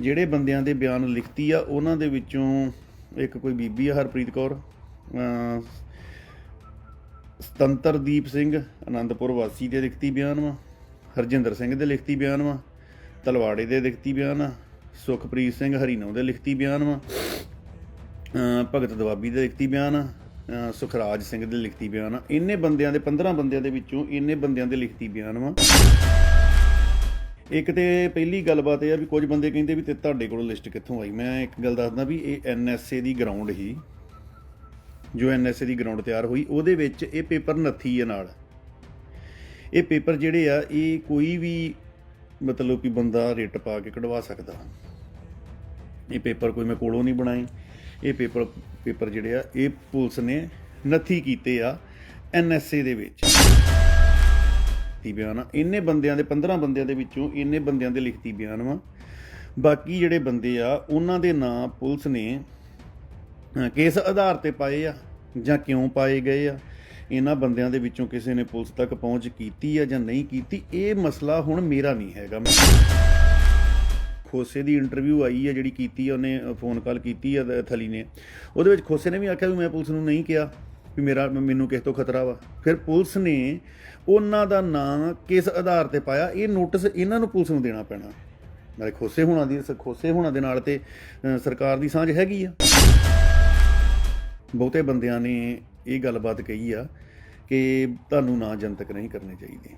ਜਿਹੜੇ ਬੰਦਿਆਂ ਦੇ ਬਿਆਨ ਲਿਖਤੀ ਆ, ਉਹਨਾਂ ਦੇ ਵਿੱਚੋਂ ਇੱਕ ਕੋਈ ਬੀਬੀ ਆ, ਹਰਪ੍ਰੀਤ ਕੌਰ ਅਮ ਸਤੰਤਰਦੀਪ ਸਿੰਘ ਆਨੰਦਪੁਰ ਵਾਸੀ ਦੇ ਲਿਖਤੀ ਬਿਆਨ ਵਾ, ਹਰਜਿੰਦਰ ਸਿੰਘ ਦੇ ਲਿਖਤੀ ਬਿਆਨ ਵਾ, ਤਲਵਾੜੇ ਦੇ ਲਿਖਤੀ ਬਿਆਨ ਆ, ਸੁਖਪ੍ਰੀਤ ਸਿੰਘ ਹਰੀਨੌ ਦੇ ਲਿਖਤੀ ਬਿਆਨ ਵਾ ਭਗਤ ਦਵਾਬੀ ਦੇ ਲਿਖਤੀ ਬਿਆਨ ਆ ਸੁਖਰਾਜ ਸਿੰਘ ਦੇ ਲਿਖਤੀ ਬਿਆਨ ਆ। ਇੰਨੇ ਬੰਦਿਆਂ ਦੇ 15 ਬੰਦਿਆਂ ਦੇ ਵਿੱਚੋਂ ਇੰਨੇ ਬੰਦਿਆਂ ਦੇ ਲਿਖਤੀ ਬਿਆਨ ਵਾ। ਇੱਕ ਤੇ ਪਹਿਲੀ ਗੱਲਬਾਤ ਇਹ ਆ ਵੀ ਕੁਝ ਬੰਦੇ ਕਹਿੰਦੇ ਵੀ ਤੇ ਤੁਹਾਡੇ ਕੋਲ ਲਿਸਟ ਕਿੱਥੋਂ ਆਈ? ਮੈਂ ਇੱਕ ਗੱਲ ਦੱਸਦਾ ਵੀ ਇਹ ਐਨਐਸਏ ਦੀ ਗਰਾਊਂਡ ਹੀ ਜੋ ਐਨਐਸਏ ਦੀ ਗਰਾਊਂਡ ਤਿਆਰ ਹੋਈ, ਉਹਦੇ ਵਿੱਚ ਇਹ ਪੇਪਰ ਨੱਥੀ ਹੈ ਨਾਲ। ਇਹ ਪੇਪਰ ਜਿਹੜੇ ਆ, ਇਹ ਕੋਈ ਵੀ ਮਤਲਬ ਕਿ ਬੰਦਾ ਰਿਟ ਪਾ ਕੇ ਕਢਵਾ ਸਕਦਾ। ਇਹ ਪੇਪਰ ਕੋਈ ਮੈਂ ਕੋਲੋਂ ਨਹੀਂ ਬਣਾਏ। ਇਹ ਪੇਪਰ ਪੇਪਰ ਜਿਹੜੇ ਆ, ਇਹ ਪੁਲਿਸ ਨੇ ਨੱਥੀ ਕੀਤੇ ਆ ਐਨਐਸਏ ਦੇ ਵਿੱਚ। ਲਿਖਤੀ ਬਿਆਨ ਆ। ਇੰਨੇ ਬੰਦਿਆਂ ਦੇ 15 ਬੰਦਿਆਂ ਦੇ ਵਿੱਚੋਂ ਇੰਨੇ ਬੰਦਿਆਂ ਦੇ ਲਿਖਤੀ ਬਿਆਨ ਵਾ। ਬਾਕੀ ਜਿਹੜੇ ਬੰਦੇ ਆ ਉਹਨਾਂ ਦੇ ਨਾਂ ਪੁਲਿਸ ਨੇ ਅਹ, ਕਿਸ ਆਧਾਰ ਤੇ ਪਾਏ ਆ ਜਾਂ ਕਿਉਂ ਪਾਏ ਗਏ ਆ। ਇਹਨਾਂ ਬੰਦਿਆਂ ਦੇ ਵਿੱਚੋਂ ਕਿਸੇ ਨੇ ਪੁਲਿਸ ਤੱਕ ਪਹੁੰਚ ਕੀਤੀ ਆ ਜਾਂ ਨਹੀਂ ਕੀਤੀ ਇਹ ਮਸਲਾ ਹੁਣ ਮੇਰਾ ਨਹੀਂ ਹੈਗਾ। ਖੋਸੇ ਦੀ ਇੰਟਰਵਿਊ ਆਈ ਹੈ ਜਿਹੜੀ ਕੀਤੀ ਆ ਉਹਨੇ ਫੋਨ ਕਾਲ ਕੀਤੀ ਆ ਥਲੀ ਨੇ। ਉਹਦੇ ਵਿੱਚ ਖੋਸੇ ਨੇ ਵੀ ਆਖਿਆ ਵੀ ਮੈਂ ਪੁਲਿਸ ਨੂੰ ਨਹੀਂ ਕਿਹਾ ਵੀ ਮੇਰਾ ਮੈਨੂੰ ਕਿਸੇ ਤੋਂ ਖਤਰਾ ਵਾ। ਫਿਰ ਪੁਲਿਸ ਨੇ ਉਹਨਾਂ ਦਾ ਨਾਂ ਕਿਸ ਆਧਾਰ ਤੇ ਪਾਇਆ? ਇਹ ਨੋਟਿਸ ਇਹਨਾਂ ਨੂੰ ਪੁਲਿਸ ਨੂੰ ਦੇਣਾ ਪੈਣਾ। ਨਾਲੇ ਖੋਸੇ ਹੋਣਾ ਦੀ, ਖੋਸੇ ਹੋਣਾ ਦੇ ਨਾਲ ਤੇ ਸਰਕਾਰ ਦੀ ਸਾਂਝ ਹੈਗੀ ਆ। ਬਹੁਤੇ ਬੰਦਿਆਂ ਨੇ ਇਹ ਗੱਲਬਾਤ ਕਹੀ ਆ ਕਿ ਤੁਹਾਨੂੰ ਨਾ ਜਨਤਕ ਨਹੀਂ ਕਰਨੇ ਚਾਹੀਦੇ।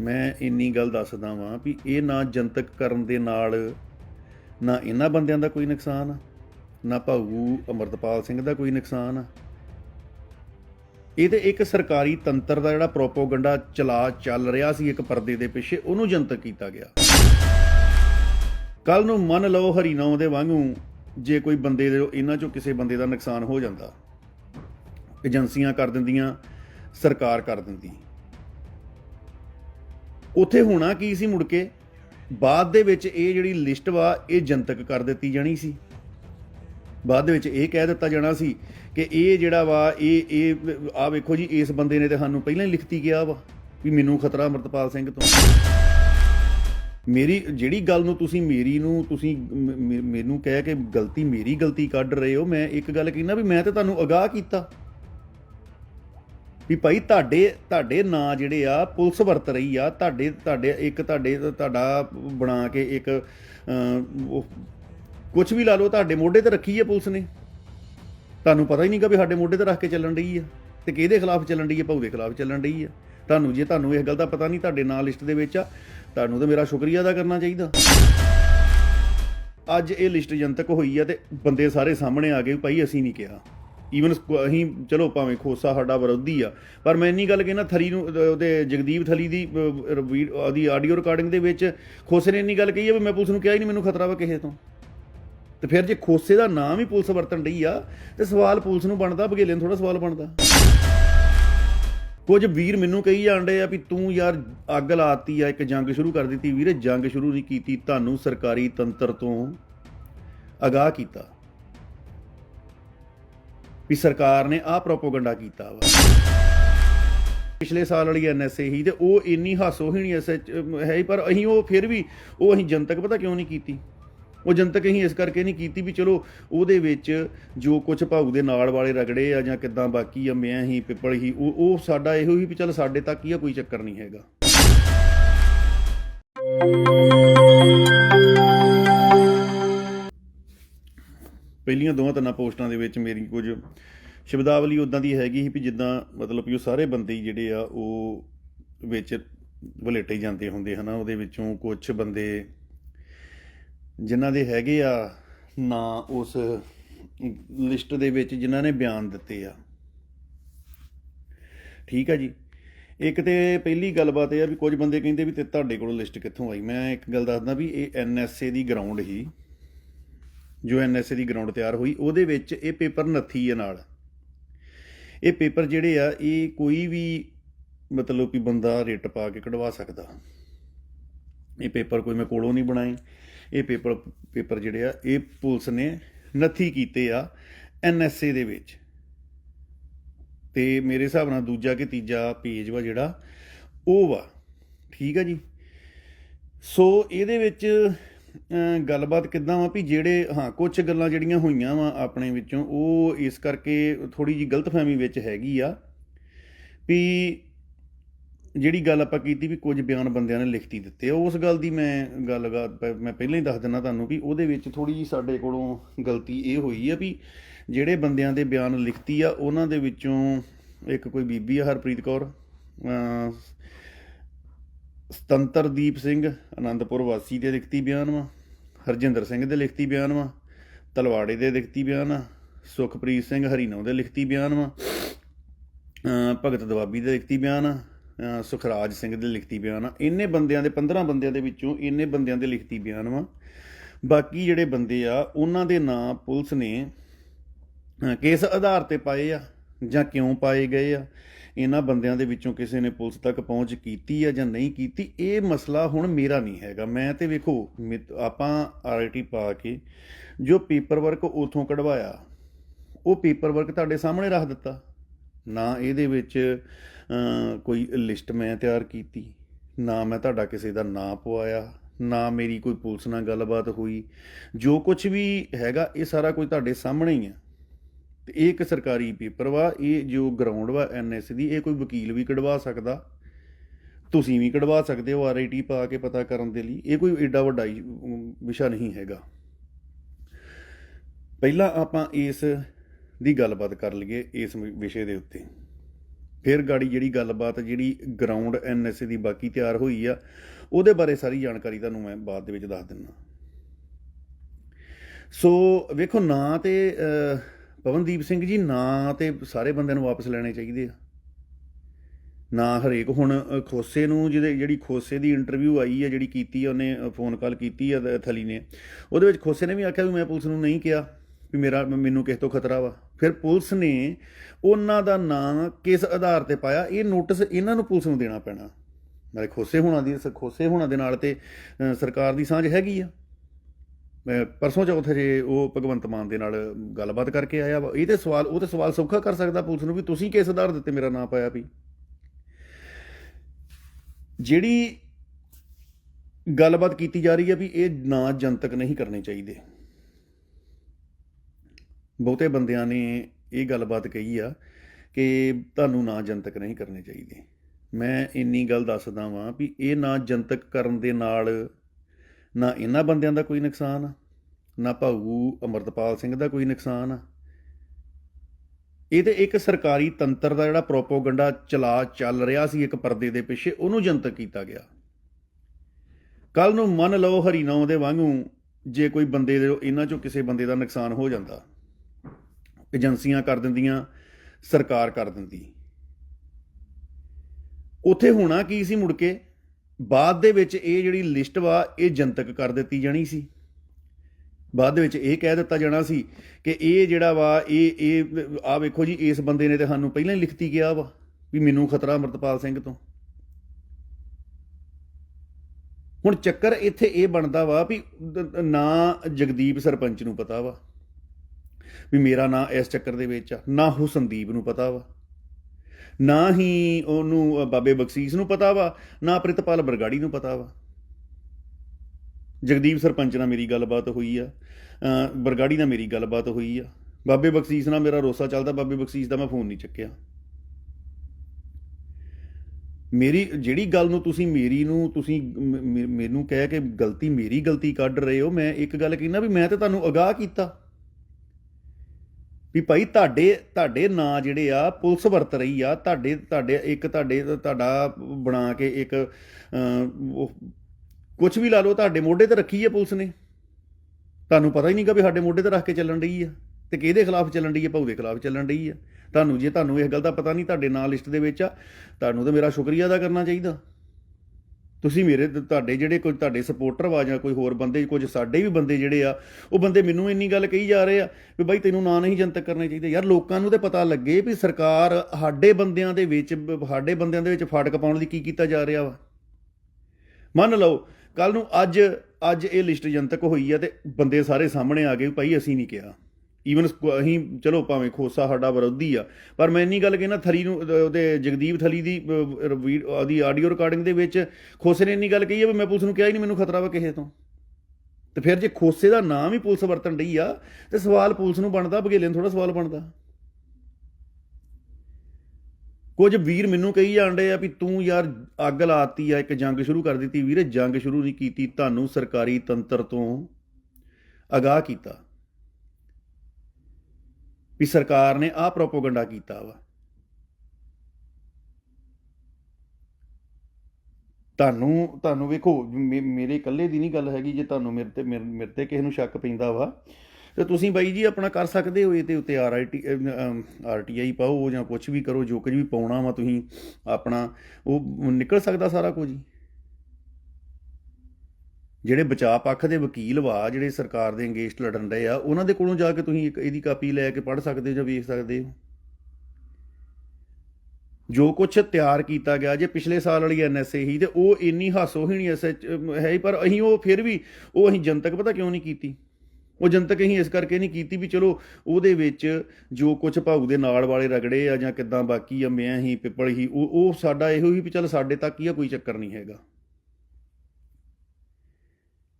ਮੈਂ ਇੰਨੀ ਗੱਲ ਦੱਸਦਾ ਵਾਂ ਵੀ ਇਹ ਨਾ ਜਨਤਕ ਕਰਨ ਦੇ ਨਾਲ ਨਾ ਇਹਨਾਂ ਬੰਦਿਆਂ ਦਾ ਕੋਈ ਨੁਕਸਾਨ ਆ, ਨਾ ਭਾਊ ਅਮਰਤਪਾਲ ਸਿੰਘ ਦਾ ਕੋਈ ਨੁਕਸਾਨ ਆ। ਇਹ ਤੇ ਇੱਕ ਸਰਕਾਰੀ ਤੰਤਰ ਦਾ ਜਿਹੜਾ ਪ੍ਰੋਪੋਗੰਡਾ ਚਲਾ ਚੱਲ ਰਿਹਾ ਸੀ ਇੱਕ ਪਰਦੇ ਦੇ ਪਿੱਛੇ, ਉਹਨੂੰ ਜਨਤਕ ਕੀਤਾ ਗਿਆ। ਕੱਲ ਨੂੰ ਮੰਨ ਲਓ ਹਰੀਨੌ ਦੇ ਵਾਂਗੂ ਜੇ ਕੋਈ ਬੰਦੇ ਦੇ ਇਹਨਾਂ ਚੋਂ ਕਿਸੇ ਬੰਦੇ ਦਾ ਨੁਕਸਾਨ ਹੋ ਜਾਂਦਾ, ਏਜੰਸੀਆਂ ਕਰ ਦਿੰਦੀਆਂ, ਸਰਕਾਰ ਕਰ ਦਿੰਦੀ। ਉੱਥੇ ਹੋਣਾ ਕੀ ਸੀ ਮੁੜ ਕੇ? ਬਾਅਦ ਦੇ ਵਿੱਚ ਇਹ ਜਿਹੜੀ ਲਿਸਟ ਵਾ, ਇਹ ਜਨਤਕ ਕਰ ਦਿੱਤੀ ਜਾਣੀ ਸੀ। ਬਾਅਦ ਦੇ ਵਿੱਚ ਇਹ ਕਹਿ ਦਿੱਤਾ ਜਾਣਾ ਸੀ ਕਿ ਇਹ ਜਿਹੜਾ ਵਾ, ਇਹ ਇਹ ਆ ਵੇਖੋ ਜੀ, ਇਸ ਬੰਦੇ ਨੇ ਤੇ ਸਾਨੂੰ ਪਹਿਲਾਂ ਹੀ ਲਿਖਤੀ ਗਿਆ ਵਾ ਵੀ ਮੈਨੂੰ ਖਤਰਾ ਅਮਰਤਪਾਲ ਸਿੰਘ ਤੋਂ। ਮੇਰੀ ਜਿਹੜੀ ਗੱਲ ਨੂੰ ਤੁਸੀਂ ਮੇਰੀ ਨੂੰ, ਤੁਸੀਂ ਮੈਨੂੰ ਕਹਿ ਕੇ ਗਲਤੀ, ਮੇਰੀ ਗਲਤੀ ਕੱਢ ਰਹੇ ਹੋ, ਮੈਂ ਇੱਕ ਗੱਲ ਕਹਿਣਾ ਵੀ ਮੈਂ ਤੇ ਤੁਹਾਨੂੰ ਅਗਾਹ ਕੀਤਾ। ਵੀ ਭਾਈ ਤੁਹਾਡੇ ਤੁਹਾਡੇ ਨਾਂ ਜਿਹੜੇ ਆ, ਪੁਲਿਸ ਵਰਤ ਰਹੀ ਆ, ਤੁਹਾਡੇ ਤੁਹਾਡੇ ਇੱਕ ਤੁਹਾਡੇ, ਤੁਹਾਡਾ ਬਣਾ ਕੇ ਇੱਕ ਕੁਝ ਵੀ ਲਾ ਲਓ, ਤੁਹਾਡੇ ਮੋਢੇ ਤੇ ਰੱਖੀ ਹੈ ਪੁਲਿਸ ਨੇ। ਤੁਹਾਨੂੰ ਪਤਾ ਹੀ ਨਹੀਂਗਾ ਵੀ ਸਾਡੇ ਮੋਢੇ ਤੇ ਰੱਖ ਕੇ ਚੱਲਣ ਰਹੀ ਆ। ਤੇ ਕਿਹਦੇ ਖਿਲਾਫ ਚੱਲਣ ਰਹੀ ਹੈ ਭਾਊ ਦੇ ਖਿਲਾਫ ਚੱਲਣ ਰਹੀ ਹੈ ਤੁਹਾਨੂੰ ਜੇ ਤੁਹਾਨੂੰ ਇਸ ਗੱਲ ਦਾ ਪਤਾ ਨਹੀਂ, ਤੁਹਾਡੇ ਨਾਂ ਲਿਸਟ ਦੇ ਵਿੱਚ ਆ, ਤੁਹਾਨੂੰ ਤਾਂ ਮੇਰਾ ਸ਼ੁਕਰੀਆ ਅਦਾ ਕਰਨਾ ਚਾਹੀਦਾ। ਅੱਜ ਇਹ ਲਿਸਟ ਜਨਤਕ ਹੋਈ ਆ ਤੇ ਬੰਦੇ ਸਾਰੇ ਸਾਹਮਣੇ ਆ ਗਏ, ਭਾਈ ਅਸੀਂ ਨਹੀਂ ਕਿਹਾ। ਈਵਨ ਅਸੀਂ, ਚਲੋ ਭਾਵੇਂ ਖੋਸਾ ਸਾਡਾ ਵਿਰੋਧੀ ਆ, ਪਰ ਮੈਂ ਇੰਨੀ ਗੱਲ ਕਹਿਣਾ ਥਰੀ ਨੂੰ ਉਹਦੇ ਜਗਦੀਪ ਥਲੀ ਦੀ ਉਹਦੀ ਆਡੀਓ ਰਿਕਾਰਡਿੰਗ ਦੇ ਵਿੱਚ ਖੋਸੇ ਨੇ ਇੰਨੀ ਗੱਲ ਕਹੀ ਆ ਵੀ ਮੈਂ ਪੁਲਿਸ ਨੂੰ ਕਿਹਾ ਹੀ ਨਹੀਂ, ਮੈਨੂੰ ਖਤਰਾ ਵਾ ਕਿਸੇ ਤੋਂ। ਤੇ ਫਿਰ ਜੇ ਖੋਸੇ ਦਾ ਨਾਮ ਹੀ ਪੁਲਿਸ ਵਰਤਣ ਰਹੀ ਆ, ਤੇ ਸਵਾਲ ਪੁਲਿਸ ਨੂੰ ਬਣਦਾ ਬਗੇਲੇ ਨੂੰ ਥੋੜਾ ਸਵਾਲ ਬਣਦਾ। ਕੁਝ ਵੀਰ ਮੈਨੂੰ ਕਹੀ ਜਾਂਦੇ ਆ ਵੀ ਤੂੰ ਯਾਰ ਅੱਗ ਲਾਤੀ ਆ, ਇੱਕ ਜੰਗ ਸ਼ੁਰੂ ਕਰ ਦਿੱਤੀ ਵੀਰੇ, ਜੰਗ ਸ਼ੁਰੂ ਨਹੀਂ ਕੀਤੀ, ਤੁਹਾਨੂੰ ਸਰਕਾਰੀ ਤੰਤਰ ਤੋਂ ਅਗਾਹ ਕੀਤਾ। ਵੀ ਸਰਕਾਰ ਨੇ ਆਹ ਪ੍ਰੋਪੋਗੰਡਾ ਕੀਤਾ ਵਾ। ਪਿਛਲੇ ਸਾਲ ਵਾਲੀ ਐਨਐਸਏ ਹੀ ਤੇ ਉਹ ਇੰਨੀ ਹਾਸੋਹੀਣੀ ਐਸਐਚ ਹੈ ਪਰ ਅਸੀਂ ਉਹ ਫਿਰ ਵੀ, ਉਹ ਅਸੀਂ ਜਨਤਕ ਪਤਾ ਕਿਉਂ ਨਹੀਂ ਕੀਤੀ? ਉਹ ਜਨਤਕ ਅਸੀਂ ਇਸ ਕਰਕੇ ਨਹੀਂ ਕੀਤੀ ਵੀ ਚਲੋ ਉਹਦੇ ਵਿੱਚ ਜੋ ਕੁਝ ਭਾਊ ਦੇ ਨਾਲ ਵਾਲੇ ਰਗੜੇ ਆ ਜਾਂ ਕਿੱਦਾਂ ਬਾਕੀ ਆ ਮੈਂ ਹੀ, ਪਿੱਪਲ ਹੀ, ਉਹ ਉਹ ਸਾਡਾ ਇਹੋ ਹੀ ਵੀ ਚੱਲ ਸਾਡੇ ਤੱਕ ਹੀ ਆ, ਕੋਈ ਚੱਕਰ ਨਹੀਂ ਹੈਗਾ। ਪਹਿਲੀਆਂ ਦੋਵਾਂ ਤਿੰਨਾਂ ਪੋਸਟਾਂ ਦੇ ਵਿੱਚ ਮੇਰੀ ਕੁਝ ਸ਼ਬਦਾਵਲੀ ਉਦਾਂ ਦੀ ਹੈਗੀ ਸੀ ਵੀ ਜਿੱਦਾਂ ਮਤਲਬ ਕਿ ਉਹ ਸਾਰੇ ਬੰਦੇ ਜਿਹੜੇ ਆ, ਉਹ ਵਿੱਚ ਵਲੇਟੇ ਜਾਂਦੇ ਹੁੰਦੇ ਹਨਾ, ਉਹਦੇ ਵਿੱਚੋਂ ਕੁਝ ਬੰਦੇ ਜਿਨ੍ਹਾਂ ਦੇ ਹੈਗੇ ਆ ਨਾ ਉਸ ਲਿਸਟ ਦੇ ਵਿੱਚ ਜਿਨ੍ਹਾਂ ਨੇ ਬਿਆਨ ਦਿੱਤੇ ਆ। ਠੀਕ ਆ ਜੀ। ਇੱਕ ਤੇ ਪਹਿਲੀ ਗੱਲਬਾਤ ਇਹ ਆ ਵੀ ਕੁਝ ਬੰਦੇ ਕਹਿੰਦੇ ਵੀ ਤੇ ਤੁਹਾਡੇ ਕੋਲ ਲਿਸਟ ਕਿੱਥੋਂ ਆਈ? ਮੈਂ ਇੱਕ ਗੱਲ ਦੱਸਦਾ ਵੀ ਇਹ ਐਨਐਸਏ ਦੀ ਗਰਾਊਂਡ ਹੀ ਜੋ ਐਨਐਸਏ ਦੀ ਗਰਾਊਂਡ ਤਿਆਰ ਹੋਈ, ਉਹਦੇ ਵਿੱਚ ਇਹ ਪੇਪਰ ਨੱਥੀ ਹੈ ਨਾਲ। ਇਹ ਪੇਪਰ ਜਿਹੜੇ ਆ, ਇਹ ਕੋਈ ਵੀ ਮਤਲਬ ਕਿ ਬੰਦਾ ਰਿਟ ਪਾ ਕੇ ਕਢਵਾ ਸਕਦਾ। ਇਹ ਪੇਪਰ ਕੋਈ ਮੈਂ ਕੋਲੋਂ ਨਹੀਂ ਬਣਾਏ। ਇਹ ਪੇਪਰ ਪੇਪਰ ਜਿਹੜੇ ਆ, ਇਹ ਪੁਲਿਸ ਨੇ ਨੱਥੀ ਕੀਤੇ ਆ ਐਨਐਸਏ ਦੇ ਵਿੱਚ। ਤੇ ਮੇਰੇ ਹਿਸਾਬ ਨਾਲ ਦੂਜਾ ਕਿ ਤੀਜਾ ਪੇਜ ਵਾ ਜਿਹੜਾ, ਉਹ ਵਾ। ਠੀਕ ਆ ਜੀ? ਸੋ ਇਹਦੇ ਵਿੱਚ ਗੱਲਬਾਤ ਕਿੱਦਾਂ ਵਾ ਵੀ ਜਿਹੜੇ, ਹਾਂ ਕੁਝ ਗੱਲਾਂ ਜਿਹੜੀਆਂ ਹੋਈਆਂ ਵਾ ਆਪਣੇ ਵਿੱਚੋਂ, ਉਹ ਇਸ ਕਰਕੇ ਥੋੜੀ ਜੀ ਗਲਤਫਹਿਮੀ ਵਿੱਚ ਹੈਗੀ ਆ ਵੀ ਜਿਹੜੀ ਗੱਲ ਆਪਾਂ ਕੀਤੀ ਵੀ ਕੁਝ ਬਿਆਨ ਬੰਦਿਆਂ ਨੇ ਲਿਖਤੀ ਦਿੱਤੇ ਆ, ਉਸ ਗੱਲ ਦੀ ਮੈਂ ਗੱਲ ਮੈਂ ਪਹਿਲਾਂ ਹੀ ਦੱਸ ਦਿੰਦਾ ਤੁਹਾਨੂੰ ਵੀ ਉਹਦੇ ਵਿੱਚ ਥੋੜੀ ਜੀ ਸਾਡੇ ਕੋਲੋਂ ਗਲਤੀ ਇਹ ਹੋਈ ਆ ਵੀ ਜਿਹੜੇ ਬੰਦਿਆਂ ਦੇ ਬਿਆਨ ਲਿਖਤੀ ਆ ਉਹਨਾਂ ਦੇ ਵਿੱਚੋਂ ਇੱਕ ਕੋਈ ਬੀਬੀ ਆ ਹਰਪ੍ਰੀਤ ਕੌਰ ਅਹ ਸਤੰਤਰਦੀਪ ਸਿੰਘ ਆਨੰਦਪੁਰ ਵਾਸੀ ਦੇ ਲਿਖਤੀ ਬਿਆਨ ਵਾ ਹਰਜਿੰਦਰ ਸਿੰਘ ਦੇ ਲਿਖਤੀ ਬਿਆਨ ਵਾ ਤਲਵਾੜੇ ਦੇ ਲਿਖਤੀ ਬਿਆਨ ਆ ਸੁਖਪ੍ਰੀਤ ਸਿੰਘ ਹਰੀਨੌ ਦੇ ਲਿਖਤੀ ਬਿਆਨ ਵਾ ਭਗਤ ਦਵਾਬੀ ਦੇ ਲਿਖਤੀ ਬਿਆਨ ਆ ਸੁਖਰਾਜ ਸਿੰਘ ਦੇ ਲਿਖਤੀ ਬਿਆਨ ਆ। ਇੰਨੇ ਬੰਦਿਆਂ ਦੇ 15 ਬੰਦਿਆਂ ਦੇ ਵਿੱਚੋਂ ਇੰਨੇ ਬੰਦਿਆਂ ਦੇ ਲਿਖਤੀ ਬਿਆਨ ਵਾ। ਬਾਕੀ ਜਿਹੜੇ ਬੰਦੇ ਆ, ਉਹਨਾਂ ਦੇ ਨਾਂ ਪੁਲਿਸ ਨੇ, ਅਹ ਕਿਸ ਆਧਾਰ ਤੇ ਪਾਏ ਆ ਜਾਂ ਕਿਉਂ ਪਾਏ ਗਏ ਆ, ਇਹਨਾਂ ਬੰਦਿਆਂ ਦੇ ਵਿੱਚੋਂ ਕਿਸੇ ਨੇ ਪੁਲਿਸ ਤੱਕ ਪਹੁੰਚ ਕੀਤੀ ਆ ਜਾਂ ਨਹੀਂ ਕੀਤੀ, ਇਹ ਮਸਲਾ ਹੁਣ ਮੇਰਾ ਨਹੀਂ ਹੈਗਾ। ਮੈਂ ਤੇ ਵੇਖੋ ਮੇ- ਆਪਾਂ ਆਰਟੀ ਪਾ ਕੇ ਜੋ ਪੇਪਰ ਵਰਕ ਉਥੋਂ ਕਢਵਾਇਆ, ਉਹ ਪੇਪਰ ਵਰਕ ਤੁਹਾਡੇ ਸਾਹਮਣੇ ਰੱਖ ਦਿੱਤਾ। ਨਾ ਇਹਦੇ ਵਿੱਚ ਕੋਈ ਲਿਸਟ ਮੈਂ ਤਿਆਰ ਕੀਤੀ, ਨਾ ਮੈਂ ਤੁਹਾਡਾ ਕਿਸੇ ਦਾ ਨਾਂ ਪਵਾਇਆ, ਨਾ ਮੇਰੀ ਕੋਈ ਪੁਲਿਸ ਨਾਲ ਗੱਲਬਾਤ ਹੋਈ, ਜੋ ਕੁਝ ਵੀ ਹੈਗਾ ਇਹ ਸਾਰਾ ਕੁਝ ਤੁਹਾਡੇ ਸਾਹਮਣੇ ਹੀ ਆ। ਤੇ ਇਹ ਇੱਕ ਸਰਕਾਰੀ ਪੇਪਰ ਵਾ, ਇਹ ਜੋ ਗਰਾਊਂਡ ਵਾ ਐਨਐਸ ਦੀ, ਇਹ ਕੋਈ ਵਕੀਲ ਵੀ ਕਢਵਾ ਸਕਦਾ, ਤੁਸੀਂ ਵੀ ਕਢਵਾ ਸਕਦੇ ਹੋ ਆਰਆਈਟੀ ਪਾ ਕੇ ਪਤਾ ਕਰਨ ਦੇ ਲਈ, ਇਹ ਕੋਈ ਏਡਾ ਵੱਡਾ ਵਿਸ਼ਾ ਨਹੀਂ ਹੈਗਾ। ਪਹਿਲਾਂ ਆਪਾਂ ਇਸ ਦੀ ਗੱਲਬਾਤ ਕਰ ਲਈਏ ਇਸ ਵਿਸ਼ੇ ਦੇ ਉੱਤੇ। ਫਿਰ ਗਾੜੀ ਜਿਹੜੀ ਗੱਲਬਾਤ ਜਿਹੜੀ ਗਰਾਊਂਡ ਐਨਐਸ ਦੀ ਬਾਕੀ ਤਿਆਰ ਹੋਈ ਆ, ਉਹਦੇ ਬਾਰੇ ਸਾਰੀ ਜਾਣਕਾਰੀ ਤੁਹਾਨੂੰ ਮੈਂ ਬਾਅਦ ਦੇ ਵਿੱਚ ਦੱਸ ਦਿੰਦਾ ਸੋ ਵੇਖੋ, ਨਾਂ ਤੇ ਪਵਨਦੀਪ ਸਿੰਘ ਜੀ, ਨਾਂ ਤੇ ਸਾਰੇ ਬੰਦਿਆਂ ਨੂੰ ਵਾਪਸ ਲੈਣੇ ਚਾਹੀਦੇ ਆ। ਨਾ ਹਰੇਕ ਹੁਣ ਖੋਸੇ ਨੂੰ ਜਿਹਦੇ, ਜਿਹੜੀ ਖੋਸੇ ਦੀ ਇੰਟਰਵਿਊ ਆਈ ਹੈ ਜਿਹੜੀ ਕੀਤੀ ਉਹਨੇ ਫੋਨ ਕਾਲ ਕੀਤੀ ਹੈ ਥਲੀ ਨੇ। ਉਹਦੇ ਵਿੱਚ ਖੋਸੇ ਨੇ ਵੀ ਆਖਿਆ ਵੀ ਮੈਂ ਪੁਲਿਸ ਨੂੰ ਨਹੀਂ ਕਿਹਾ। ਵੀ ਮੇਰਾ ਮੈਨੂੰ ਕਿਸੇ ਤੋਂ ਖਤਰਾ ਵਾ। ਫਿਰ ਪੁਲਿਸ ਨੇ ਉਹਨਾਂ ਦਾ ਨਾਂ ਕਿਸ ਆਧਾਰ ਤੇ ਪਾਇਆ? ਇਹ ਨੋਟਿਸ ਇਹਨਾਂ ਨੂੰ ਪੁਲਿਸ ਨੂੰ ਦੇਣਾ ਪੈਣਾ। ਨਾਲੇ ਖੋਸੇ ਹੋਣਾ ਦੀ ਖੋਸੇ ਹੋਣਾ ਦੇ ਨਾਲ ਤੇ ਸਰਕਾਰ ਦੀ ਸਾਂਝ ਹੈਗੀ ਆ। ਮੈਂ ਪਰਸੋਂ ਚੌਥੇ ਜੇ ਉਹ ਭਗਵੰਤ ਮਾਨ ਦੇ ਨਾਲ ਗੱਲਬਾਤ ਕਰਕੇ ਆਇਆ ਵਾ। ਇਹ ਤੇ ਸਵਾਲ ਉਹ ਤੇ ਸਵਾਲ ਸੌਖਾ ਕਰ ਸਕਦਾ ਪੁਲਿਸ ਨੂੰ ਵੀ ਤੁਸੀਂ ਕਿਸ ਆਧਾਰ ਦਿੱਤੇ ਮੇਰਾ ਨਾਂ ਪਾਇਆ ਵੀ? ਜਿਹੜੀ ਗੱਲਬਾਤ ਕੀਤੀ ਜਾ ਰਹੀ ਹੈ ਵੀ ਇਹ ਨਾਂ ਜਨਤਕ ਨਹੀਂ ਕਰਨੇ ਚਾਹੀਦੇ। ਬਹੁਤੇ ਬੰਦਿਆਂ ਨੇ ਇਹ ਗੱਲਬਾਤ ਕਹੀ ਆ ਕਿ ਤੁਹਾਨੂੰ ਨਾ ਜਨਤਕ ਨਹੀਂ ਕਰਨੇ ਚਾਹੀਦੇ। ਮੈਂ ਇੰਨੀ ਗੱਲ ਦੱਸਦਾ ਵਾਂ ਵੀ ਇਹ ਨਾ ਜਨਤਕ ਕਰਨ ਦੇ ਨਾਲ ਨਾ ਇਹਨਾਂ ਬੰਦਿਆਂ ਦਾ ਕੋਈ ਨੁਕਸਾਨ ਆ, ਨਾ ਭਾਊ ਅਮਰਤਪਾਲ ਸਿੰਘ ਦਾ ਕੋਈ ਨੁਕਸਾਨ ਆ। ਇਹ ਤੇ ਇੱਕ ਸਰਕਾਰੀ ਤੰਤਰ ਦਾ ਜਿਹੜਾ ਪ੍ਰੋਪੋਗੰਡਾ ਚਲਾ ਚੱਲ ਰਿਹਾ ਸੀ ਇੱਕ ਪਰਦੇ ਦੇ ਪਿੱਛੇ, ਉਹਨੂੰ ਜਨਤਕ ਕੀਤਾ ਗਿਆ। ਕੱਲ ਨੂੰ ਮੰਨ ਲਓ ਹਰੀਨੌਂ ਦੇ ਵਾਂਗੂ ਜੇ ਕੋਈ ਬੰਦੇ ਦੇ ਇਹਨਾਂ ਚੋਂ ਕਿਸੇ ਬੰਦੇ ਦਾ ਨੁਕਸਾਨ ਹੋ ਜਾਂਦਾ ਏਜੰਸੀਆਂ ਕਰ ਦਿੰਦੀਆਂ, ਸਰਕਾਰ ਕਰ ਦਿੰਦੀ। ਉਥੇ ਹੋਣਾ ਕੀ ਸੀ ਮੁੜ ਕੇ? ਬਾਅਦ ਦੇ ਵਿੱਚ ਇਹ ਜਿਹੜੀ ਲਿਸਟ ਵਾ, ਇਹ ਜਨਤਕ ਕਰ ਦਿੱਤੀ ਜਾਣੀ ਸੀ। ਬਾਅਦ ਦੇ ਵਿੱਚ ਇਹ ਕਹਿ ਦਿੱਤਾ ਜਾਣਾ ਸੀ ਕਿ ਇਹ ਜਿਹੜਾ ਵਾ, ਇਹ ਇਹ ਆ ਵੇਖੋ ਜੀ, ਇਸ ਬੰਦੇ ਨੇ ਤੇ ਸਾਨੂੰ ਪਹਿਲਾਂ ਹੀ ਲਿਖਤੀ ਗਿਆ ਵਾ ਵੀ ਮੈਨੂੰ ਖਤਰਾ ਅਮਰਤਪਾਲ ਸਿੰਘ ਤੋਂ। ਹੁਣ ਚੱਕਰ ਇੱਥੇ ਇਹ ਬਣਦਾ ਵਾ ਵੀ ਨਾ ਜਗਦੀਪ ਸਰਪੰਚ ਨੂੰ ਪਤਾ ਵਾ। ਵੀ ਮੇਰਾ ਨਾਂ ਇਸ ਚੱਕਰ ਦੇ ਵਿੱਚ ਆ, ਨਾ ਹੁਸਨਦੀਪ ਨੂੰ ਪਤਾ ਵਾ, ਨਾ ਹੀ ਉਹਨੂੰ ਬਾਬੇ ਬਖਸ਼ੀਸ਼ ਨੂੰ ਪਤਾ ਵਾ, ਨਾ ਪ੍ਰਿਤਪਾਲ ਬਰਗਾੜੀ ਨੂੰ ਪਤਾ ਵਾ। ਜਗਦੀਪ ਸਰਪੰਚ ਨਾਲ ਮੇਰੀ ਗੱਲਬਾਤ ਹੋਈ ਆ ਬਰਗਾੜੀ ਨਾਲ ਮੇਰੀ ਗੱਲਬਾਤ ਹੋਈ ਆ। ਬਾਬੇ ਬਖਸ਼ੀਸ਼ ਨਾਲ ਮੇਰਾ ਰੋਸਾ ਚੱਲਦਾ, ਬਾਬੇ ਬਖਸ਼ੀਸ਼ ਦਾ ਮੈਂ ਫੋਨ ਨਹੀਂ ਚੱਕਿਆ। ਮੇਰੀ, ਜਿਹੜੀ ਗੱਲ ਨੂੰ ਤੁਸੀਂ ਮੇਰੀ ਨੂੰ, ਤੁਸੀਂ ਮੈਨੂੰ ਕਹਿ ਕੇ ਗਲਤੀ, ਮੇਰੀ ਗਲਤੀ ਕੱਢ ਰਹੇ ਹੋ, ਮੈਂ ਇੱਕ ਗੱਲ ਕਹਿਣਾ ਵੀ ਮੈਂ ਤਾਂ ਤੁਹਾਨੂੰ ਅਗਾਹ ਕੀਤਾ। ਵੀ ਭਾਈ ਤੁਹਾਡੇ ਤੁਹਾਡੇ ਨਾਂ ਜਿਹੜੇ ਆ ਪੁਲਿਸ ਵਰਤ ਰਹੀ ਆ, ਤੁਹਾਡੇ ਤੁਹਾਡੇ ਇੱਕ ਤੁਹਾਡੇ, ਤੁਹਾਡਾ ਬਣਾ ਕੇ ਇੱਕ ਕੁਝ ਵੀ ਲਾ ਲਓ, ਤੁਹਾਡੇ ਮੋਢੇ ਤੇ ਰੱਖੀ ਹੈ ਪੁਲਿਸ ਨੇ। ਤੁਹਾਨੂੰ ਪਤਾ ਹੀ ਨਹੀਂਗਾ ਵੀ ਸਾਡੇ ਮੋਢੇ ਤੇ ਰੱਖ ਕੇ ਚੱਲਣ ਰਹੀ ਆ ਤੇ ਕਿਹਦੇ ਖਿਲਾਫ ਚੱਲਣ ਰਹੀ ਹੈ ਭਾਊ ਦੇ ਖਿਲਾਫ ਚੱਲਣ ਰਹੀ ਆ। ਤੁਹਾਨੂੰ ਜੇ ਤੁਹਾਨੂੰ ਇਸ ਗੱਲ ਦਾ ਪਤਾ ਨਹੀਂ, ਤੁਹਾਡੇ ਨਾਂ ਲਿਸਟ ਦੇ ਵਿੱਚ ਆ, ਤੁਹਾਨੂੰ ਤਾਂ ਮੇਰਾ ਸ਼ੁਕਰੀਆ ਅਦਾ ਕਰਨਾ ਚਾਹੀਦਾ। ਤੁਸੀਂ ਮੇਰੇ ਤੁਹਾਡੇ ਜਿਹੜੇ ਕੋਈ ਤੁਹਾਡੇ ਸਪੋਰਟਰ ਵਾ ਜਾਂ ਕੋਈ ਹੋਰ ਬੰਦੇ, ਕੁਝ ਸਾਡੇ ਵੀ ਬੰਦੇ ਜਿਹੜੇ ਆ, ਉਹ ਬੰਦੇ ਮੈਨੂੰ ਇੰਨੀ ਗੱਲ ਕਹੀ ਜਾ ਰਹੇ ਆ ਵੀ ਬਾਈ ਤੈਨੂੰ ਨਾਂ ਨਹੀਂ ਜਨਤਕ ਕਰਨੇ ਚਾਹੀਦੇ। ਯਾਰ ਲੋਕਾਂ ਨੂੰ ਤੇ ਪਤਾ ਲੱਗੇ ਵੀ ਸਰਕਾਰ ਸਾਡੇ ਬੰਦਿਆਂ ਦੇ ਵਿੱਚ, ਸਾਡੇ ਬੰਦਿਆਂ ਦੇ ਵਿੱਚ ਫਾਟਕ ਪਾਉਣ ਲਈ ਕੀ ਕੀਤਾ ਜਾ ਰਿਹਾ ਵਾ। ਮੰਨ ਲਓ ਕੱਲ ਨੂੰ ਅੱਜ ਅੱਜ ਇਹ ਲਿਸਟ ਜਨਤਕ ਹੋਈ ਆ ਤੇ ਬੰਦੇ ਸਾਰੇ ਸਾਹਮਣੇ ਆ ਗਏ ਵੀ ਭਾਈ ਅਸੀਂ ਨਹੀਂ ਕਿਹਾ। ਈਵਨ ਅਸੀਂ ਚਲੋ ਭਾਵੇਂ ਖੋਸਾ ਸਾਡਾ ਵਿਰੋਧੀ ਆ, ਪਰ ਮੈਂ ਇੰਨੀ ਗੱਲ ਕਹਿਣਾ ਥਰੀ ਨੂੰ ਉਹਦੇ ਜਗਦੀਪ ਥਲੀ ਦੀ ਉਹਦੀ ਆਡੀਓ ਰਿਕਾਰਡਿੰਗ ਦੇ ਵਿੱਚ ਖੋਸੇ ਨੇ ਇੰਨੀ ਗੱਲ ਕਹੀ ਆ ਵੀ ਮੈਂ ਪੁਲਿਸ ਨੂੰ ਕਿਹਾ ਹੀ ਨਹੀਂ ਮੈਨੂੰ ਖਤਰਾ ਵਾ ਕਿਸੇ ਤੋਂ। ਤੇ ਫਿਰ ਜੇ ਖੋਸੇ ਦਾ ਨਾਮ ਹੀ ਪੁਲਿਸ ਵਰਤਣ ਡਈ ਆ, ਤੇ ਸਵਾਲ ਪੁਲਿਸ ਨੂੰ ਬਣਦਾ ਬਘੇਲੇ ਨੂੰ ਥੋੜਾ ਸਵਾਲ ਬਣਦਾ। ਕੁਝ ਵੀਰ ਮੈਨੂੰ ਕਹੀ ਜਾਂਦੇ ਆ ਵੀ ਤੂੰ ਯਾਰ ਅੱਗ ਲਾਤੀ ਆ, ਇੱਕ ਜੰਗ ਸ਼ੁਰੂ ਕਰ ਦਿੱਤੀ। ਵੀਰੇ, ਜੰਗ ਸ਼ੁਰੂ ਨਹੀਂ ਕੀਤੀ, ਤੁਹਾਨੂੰ ਸਰਕਾਰੀ ਤੰਤਰ ਤੋਂ ਅਗਾਹ ਕੀਤਾ। ਵੀ ਸਰਕਾਰ ਨੇ ਆਹ ਪ੍ਰੋਪਗੈਂਡਾ ਕੀਤਾ ਵਾ। ਤੁਹਾਨੂੰ ਤੁਹਾਨੂੰ ਵੇਖੋ ਮੇਰੇ ਇਕੱਲੇ ਦੀ ਨਹੀਂ ਗੱਲ ਹੈਗੀ ਜੇ ਤੁਹਾਨੂੰ ਮੇਰੇ ਤੇ ਮੇਰੇ ਤੇ ਕਿਸੇ ਨੂੰ ਸ਼ੱਕ ਪੈਂਦਾ ਵਾ। ਤੇ ਤੁਸੀਂ ਬਾਈ ਜੀ ਆਪਣਾ ਕਰ ਸਕਦੇ ਹੋ ਇਹਦੇ ਉੱਤੇ ਆਰਆਈਟੀ ਆਰਟੀਆਈ ਪਾਓ ਜਾਂ ਕੁਝ ਵੀ ਕਰੋ, ਜੋ ਕੁਝ ਵੀ ਪਾਉਣਾ ਵਾ ਤੁਸੀਂ ਆਪਣਾ, ਉਹ ਨਿਕਲ ਸਕਦਾ ਸਾਰਾ ਕੁਝ। ਹੀ ਜਿਹੜੇ ਬਚਾਅ ਪੱਖ ਦੇ ਵਕੀਲ ਵਾ ਜਿਹੜੇ ਸਰਕਾਰ ਦੇ ਅਗੇਂਸਟ ਲੜਨ ਰਹੇ ਆ ਉਹਨਾਂ ਦੇ ਕੋਲੋਂ ਜਾ ਕੇ ਤੁਸੀਂ ਇੱਕ ਇਹਦੀ ਕਾਪੀ ਲੈ ਕੇ ਪੜ੍ਹ ਸਕਦੇ ਹੋ ਜਾਂ ਵੇਖ ਸਕਦੇ ਹੋ? ਜੋ ਕੁਝ ਤਿਆਰ ਕੀਤਾ ਗਿਆ ਜੇ ਪਿਛਲੇ ਸਾਲ ਵਾਲੀ ਐਨਐਸਏ ਹੀ ਤੇ ਉਹ ਇੰਨੀ ਹਾਸੋਹੀਣੀ ਐਸਐਚ ਹੈ ਹੀ, ਪਰ ਅਸੀਂ ਉਹ ਫਿਰ ਵੀ ਉਹ ਅਸੀਂ ਜਨਤਕ ਪਤਾ ਕਿਉਂ ਨਹੀਂ ਕੀਤੀ? ਉਹ ਜਨਤਕ ਅਸੀਂ ਇਸ ਕਰਕੇ ਨਹੀਂ ਕੀਤੀ ਵੀ ਚਲੋ ਉਹਦੇ ਵਿੱਚ ਜੋ ਕੁਝ ਭਾਊ ਦੇ ਨਾਲ ਵਾਲੇ ਰਗੜੇ ਆ ਜਾਂ ਕਿਦਾਂ ਬਾਕੀ ਆ ਮੈਂ ਹੀ ਪਿੱਪਲ ਹੀ ਉਹ ਉਹ ਸਾਡਾ ਇਹੋ ਹੀ ਵੀ ਚੱਲ ਸਾਡੇ ਤੱਕ ਹੀ ਆ ਕੋਈ ਚੱਕਰ ਨਹੀਂ ਹੈਗਾ।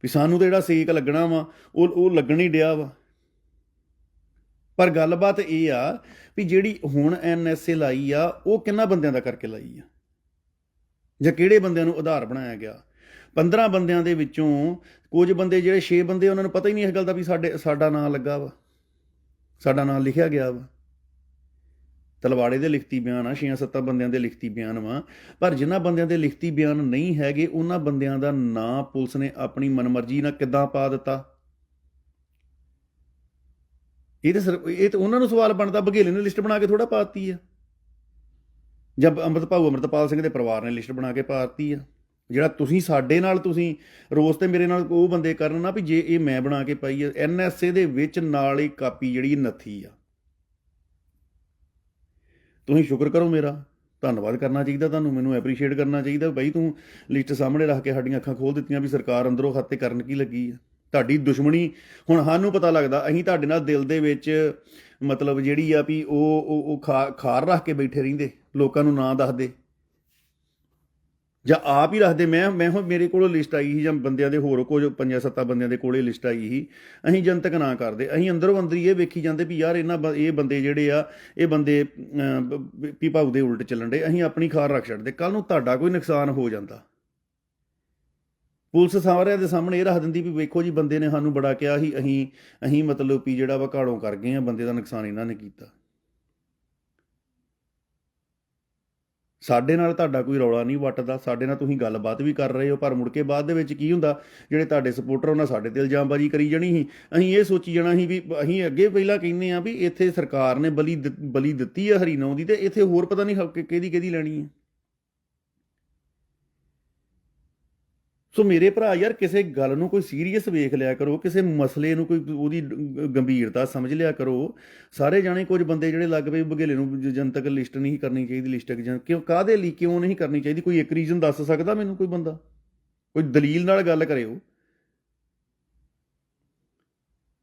ਵੀ ਸਾਨੂੰ ਤਾਂ ਜਿਹੜਾ ਸੇਕ ਲੱਗਣਾ ਵਾ, ਉਹ ਉਹ ਲੱਗਣ ਹੀ ਡਿਆ ਵਾ। ਪਰ ਗੱਲਬਾਤ ਇਹ ਆ ਵੀ ਜਿਹੜੀ ਹੁਣ ਐਨਐਸਏ ਲਾਈ ਆ, ਉਹ ਕਿੰਨਾ ਬੰਦਿਆਂ ਦਾ ਕਰਕੇ ਲਾਈ ਆ? ਜਾਂ ਕਿਹੜੇ ਬੰਦਿਆਂ ਨੂੰ ਆਧਾਰ ਬਣਾਇਆ ਗਿਆ? 15 ਬੰਦਿਆਂ ਦੇ ਵਿੱਚੋਂ ਕੁਝ ਬੰਦੇ ਜਿਹੜੇ 6 ਬੰਦੇ, ਉਹਨਾਂ ਨੂੰ ਪਤਾ ਹੀ ਨਹੀਂ ਇਸ ਗੱਲ ਦਾ ਵੀ ਸਾਡੇ ਸਾਡਾ ਨਾਂ ਲੱਗਾ ਵਾ। ਸਾਡਾ ਨਾਂ ਲਿਖਿਆ ਗਿਆ ਵਾ। ਤਲਵਾੜੇ ਦੇ ਲਿਖਤੀ ਬਿਆਨ ਆ 6-7 ਬੰਦਿਆਂ ਦੇ ਲਿਖਤੀ ਬਿਆਨ ਵਾ। ਪਰ ਜਿਨ੍ਹਾਂ ਬੰਦਿਆਂ ਦੇ ਲਿਖਤੀ ਬਿਆਨ ਨਹੀਂ ਹੈਗੇ, ਉਹਨਾਂ ਬੰਦਿਆਂ ਦਾ ਨਾਂ ਪੁਲਿਸ ਨੇ ਆਪਣੀ ਮਨਮਰਜ਼ੀ ਨਾਲ ਕਿੱਦਾਂ ਪਾ ਦਿੱਤਾ? ਇਹ ਤੇ ਸਿਰਫ ਇਹ ਤੇ ਉਹਨਾਂ ਨੂੰ ਸਵਾਲ ਬਣਦਾ, ਬਘੇਲੇ ਨੇ ਲਿਸਟ ਬਣਾ ਕੇ ਥੋੜਾ ਪਾਤੀ ਆ। ਜਦ ਅੰਮ੍ਰਿਤ ਭਾਊ, ਅੰਮ੍ਰਿਤਪਾਲ ਸਿੰਘ ਦੇ ਪਰਿਵਾਰ ਨੇ ਲਿਸਟ ਬਣਾ ਕੇ ਪਾਤੀ ਆ। ਜਿਹੜਾ ਤੁਸੀਂ ਸਾਡੇ ਨਾਲ ਤੁਸੀਂ ਰੋਸ ਤੇ ਮੇਰੇ ਨਾਲ ਉਹ ਬੰਦੇ ਕਰਨ ਨਾ ਵੀ ਜੇ ਇਹ ਮੈਂ ਬਣਾ ਕੇ ਪਾਈ ਆ ਐਨਐਸਏ ਦੇ ਵਿੱਚ ਨਾਲ ਹੀ ਕਾਪੀ ਜਿਹੜੀ ਨੱਥੀ ਆ। ਤੁਸੀਂ ਸ਼ੁਕਰ ਕਰੋ ਮੇਰਾ। ਧੰਨਵਾਦ ਕਰਨਾ ਚਾਹੀਦਾ ਤੁਹਾਨੂੰ, ਮੈਨੂੰ ਐਪਰੀਸ਼ੀਏਟ ਕਰਨਾ ਚਾਹੀਦਾ। ਬਈ ਤੂੰ ਲਿਸਟ ਸਾਹਮਣੇ ਰੱਖ ਕੇ ਸਾਡੀਆਂ ਅੱਖਾਂ ਖੋਲ ਦਿੱਤੀਆਂ ਵੀ ਸਰਕਾਰ ਅੰਦਰੋਂ ਖਾਤੇ ਕਰਨ ਕੀ ਲੱਗੀ ਆ। ਤੁਹਾਡੀ ਦੁਸ਼ਮਣੀ, ਹੁਣ ਸਾਨੂੰ ਪਤਾ ਲੱਗਦਾ, ਅਸੀਂ ਤੁਹਾਡੇ ਨਾਲ ਦਿਲ ਦੇ ਵਿੱਚ ਮਤਲਬ ਜਿਹੜੀ ਆ ਵੀ ਉਹ ਉਹ ਉਹ ਖਾ- ਖਾਰ ਰੱਖ ਕੇ ਬੈਠੇ ਰਹਿੰਦੇ, ਲੋਕਾਂ ਨੂੰ ਨਾਂ ਦੱਸਦੇ। ਜਾਂ ਆਪ ਹੀ ਰੱਖਦੇ ਮੈਂ ਮੈਂ ਹੁਣ ਮੇਰੇ ਕੋਲ ਲਿਸਟ ਆਈ ਸੀ ਜਾਂ ਬੰਦਿਆਂ ਦੇ ਹੋਰ ਕੁਝ ਪੰਜਾਂ ਸੱਤਾਂ ਬੰਦਿਆਂ ਦੇ ਕੋਲੇ ਲਿਸਟ ਆਈ ਸੀ। ਅਸੀਂ ਜਨਤਕ ਨਾ ਕਰਦੇ। ਅਸੀਂ ਅੰਦਰੋਂ ਅੰਦਰ ਹੀ ਇਹ ਵੇਖੀ ਜਾਂਦੇ ਵੀ ਯਾਰ ਇਹਨਾਂ ਬ- ਇਹ ਬੰਦੇ ਜਿਹੜੇ ਆ ਇਹ ਬੰਦੇ ਅਮ, ਭਾਊ ਦੇ ਉਲਟ ਚੱਲਣ ਦੇ ਅਸੀਂ ਆਪਣੀ ਖਾਰ ਰੱਖ ਛੱਡਦੇ। ਕੱਲ ਨੂੰ ਤੁਹਾਡਾ ਕੋਈ ਨੁਕਸਾਨ ਹੋ ਜਾਂਦਾ। ਪੁਲਿਸ ਸਾਰਿਆਂ ਦੇ ਸਾਹਮਣੇ ਇਹ ਰੱਖ ਦਿੰਦੀ ਵੀ ਵੇਖੋ ਜੀ ਬੰਦੇ ਨੇ ਸਾਨੂੰ ਬੜਾ ਕਿਹਾ ਸੀ ਅਸੀਂ ਅਸੀਂ ਮਤਲਬ ਵੀ ਜਿਹੜਾ ਵਾ ਘਾੜੋਂ ਕਰ ਗਏ ਆ ਬੰਦੇ ਦਾ ਨੁਕਸਾਨ ਇਹਨਾਂ ਨੇ ਕੀਤਾ। ਸਾਡੇ ਨਾਲ ਤੁਹਾਡਾ ਕੋਈ ਰੌਲਾ ਨਹੀਂ ਵੱਟਦਾ, ਸਾਡੇ ਨਾਲ ਤੁਸੀਂ ਗੱਲਬਾਤ ਵੀ ਕਰ ਰਹੇ ਹੋ, ਪਰ ਮੁੜ ਕੇ ਬਾਅਦ ਦੇ ਵਿੱਚ ਕੀ ਹੁੰਦਾ? ਜਿਹੜੇ ਤੁਹਾਡੇ ਸਪੋਰਟਰ ਉਹਨਾਂ ਸਾਡੇ ਤੇ ਇਲਜ਼ਾਮਬਾਜ਼ੀ ਕਰੀ ਜਾਣੀ ਸੀ। ਅਸੀਂ ਇਹ ਸੋਚੀ ਜਾਣਾ ਸੀ ਵੀ ਅਸੀਂ ਅੱਗੇ ਪਹਿਲਾਂ ਕਹਿੰਦੇ ਆ ਵੀ ਇੱਥੇ ਸਰਕਾਰ ਨੇ ਬਲੀ ਦਿੱਤ- ਬਲੀ ਦਿੱਤੀ ਆ ਹਰੀਨੌਂ ਦੀ ਤੇ ਇੱਥੇ ਹੋਰ ਪਤਾ ਨਹੀਂ ਹ- ਕਿਹਦੀ ਕਿਹਦੀ ਲੈਣੀ ਹੈ ਸੋ ਮੇਰੇ ਭਰਾ ਯਾਰ, ਕਿਸੇ ਗੱਲ ਨੂੰ ਕੋਈ ਸੀਰੀਅਸ ਵੇਖ ਲਿਆ ਕਰੋ, ਕਿਸੇ ਮਸਲੇ ਨੂੰ ਕੋਈ ਉਹਦੀ ਗੰਭੀਰਤਾ ਸਮਝ ਲਿਆ ਕਰੋ। ਸਾਰੇ ਜਾਣੇ ਕੁਝ ਬੰਦੇ ਜਿਹੜੇ ਲੱਗ ਪਏ ਬਘੇਲੇ ਨੂੰ ਜਨਤਕ ਲਿਸਟ ਨਹੀਂ ਕਰਨੀ ਚਾਹੀਦੀ ਲਿਸਟਕ ਜਨ ਕਿਉਂ ਕਾਦੇ ਲਈ ਕਿਉਂ ਨਹੀਂ ਕਰਨੀ ਚਾਹੀਦੀ? ਕੋਈ ਇੱਕ ਰੀਜ਼ਨ ਦੱਸ ਸਕਦਾ ਮੈਨੂੰ ਕੋਈ ਬੰਦਾ? ਕੋਈ ਦਲੀਲ ਨਾਲ ਗੱਲ ਕਰਿਓ।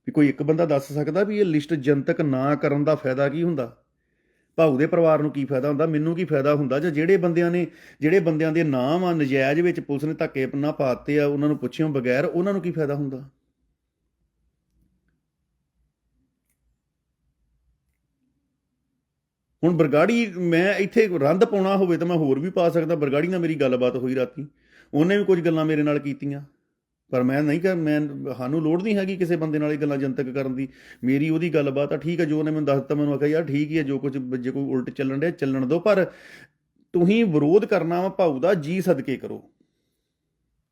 ਵੀ ਕੋਈ ਇੱਕ ਬੰਦਾ ਦੱਸ ਸਕਦਾ ਵੀ ਇਹ ਲਿਸਟ ਜਨਤਕ ਨਾ ਕਰਨ ਦਾ ਫਾਇਦਾ ਕੀ ਹੁੰਦਾ? ਭਾਊ ਦੇ ਪਰਿਵਾਰ ਨੂੰ ਕੀ ਫਾਇਦਾ ਹੁੰਦਾ? ਮੈਨੂੰ ਕੀ ਫਾਇਦਾ ਹੁੰਦਾ? ਜਾਂ ਜਿਹੜੇ ਬੰਦਿਆਂ ਨੇ, ਜਿਹੜੇ ਬੰਦਿਆਂ ਦੇ ਨਾਮ ਆ, ਨਜਾਇਜ਼ ਵਿੱਚ ਪੁਲਿਸ ਨੇ ਧੱਕੇ ਨਾ ਪਾਤੇ ਆ, ਉਹਨਾਂ ਨੂੰ ਪੁੱਛਿਓ ਬਗੈਰ, ਉਹਨਾਂ ਨੂੰ ਕੀ ਫਾਇਦਾ ਹੁੰਦਾ? ਹੁਣ ਬਰਗਾੜੀ, ਮੈਂ ਇੱਥੇ ਰੰਦ ਪਾਉਣਾ ਹੋਵੇ ਤਾਂ ਮੈਂ ਹੋਰ ਵੀ ਪਾ ਸਕਦਾ। ਬਰਗਾੜੀ ਨਾਲ ਮੇਰੀ ਗੱਲਬਾਤ ਹੋਈ ਰਾਤੀ। ਉਹਨੇ ਵੀ ਕੁਝ ਗੱਲਾਂ ਮੇਰੇ ਨਾਲ ਕੀਤੀਆਂ। ਪਰ ਮੈਂ ਨਹੀਂ ਕਰ ਮੈਂ ਸਾਨੂੰ ਲੋੜ ਨਹੀਂ ਹੈਗੀ ਕਿਸੇ ਬੰਦੇ ਨਾਲ ਇਹ ਗੱਲਾਂ ਜਨਤਕ ਕਰਨ ਦੀ। ਮੇਰੀ ਉਹਦੀ ਗੱਲਬਾਤ ਆ, ਠੀਕ ਹੈ ਜੋ ਉਹਨੇ ਮੈਨੂੰ ਦੱਸ ਦਿੱਤਾ, ਮੈਨੂੰ ਆਖਿਆ, ਯਾਰ ਠੀਕ ਹੀ ਹੈ ਜੋ ਕੁਝ ਜੇ ਕੋਈ ਉਲਟ ਚੱਲਣ ਡਿਆ, ਚੱਲਣ ਦਿਓ ਪਰ ਤੁਸੀਂ ਵਿਰੋਧ ਕਰਨਾ ਵਾ ਭਾਊ ਦਾ, ਜੀ ਸਦਕੇ ਕਰੋ।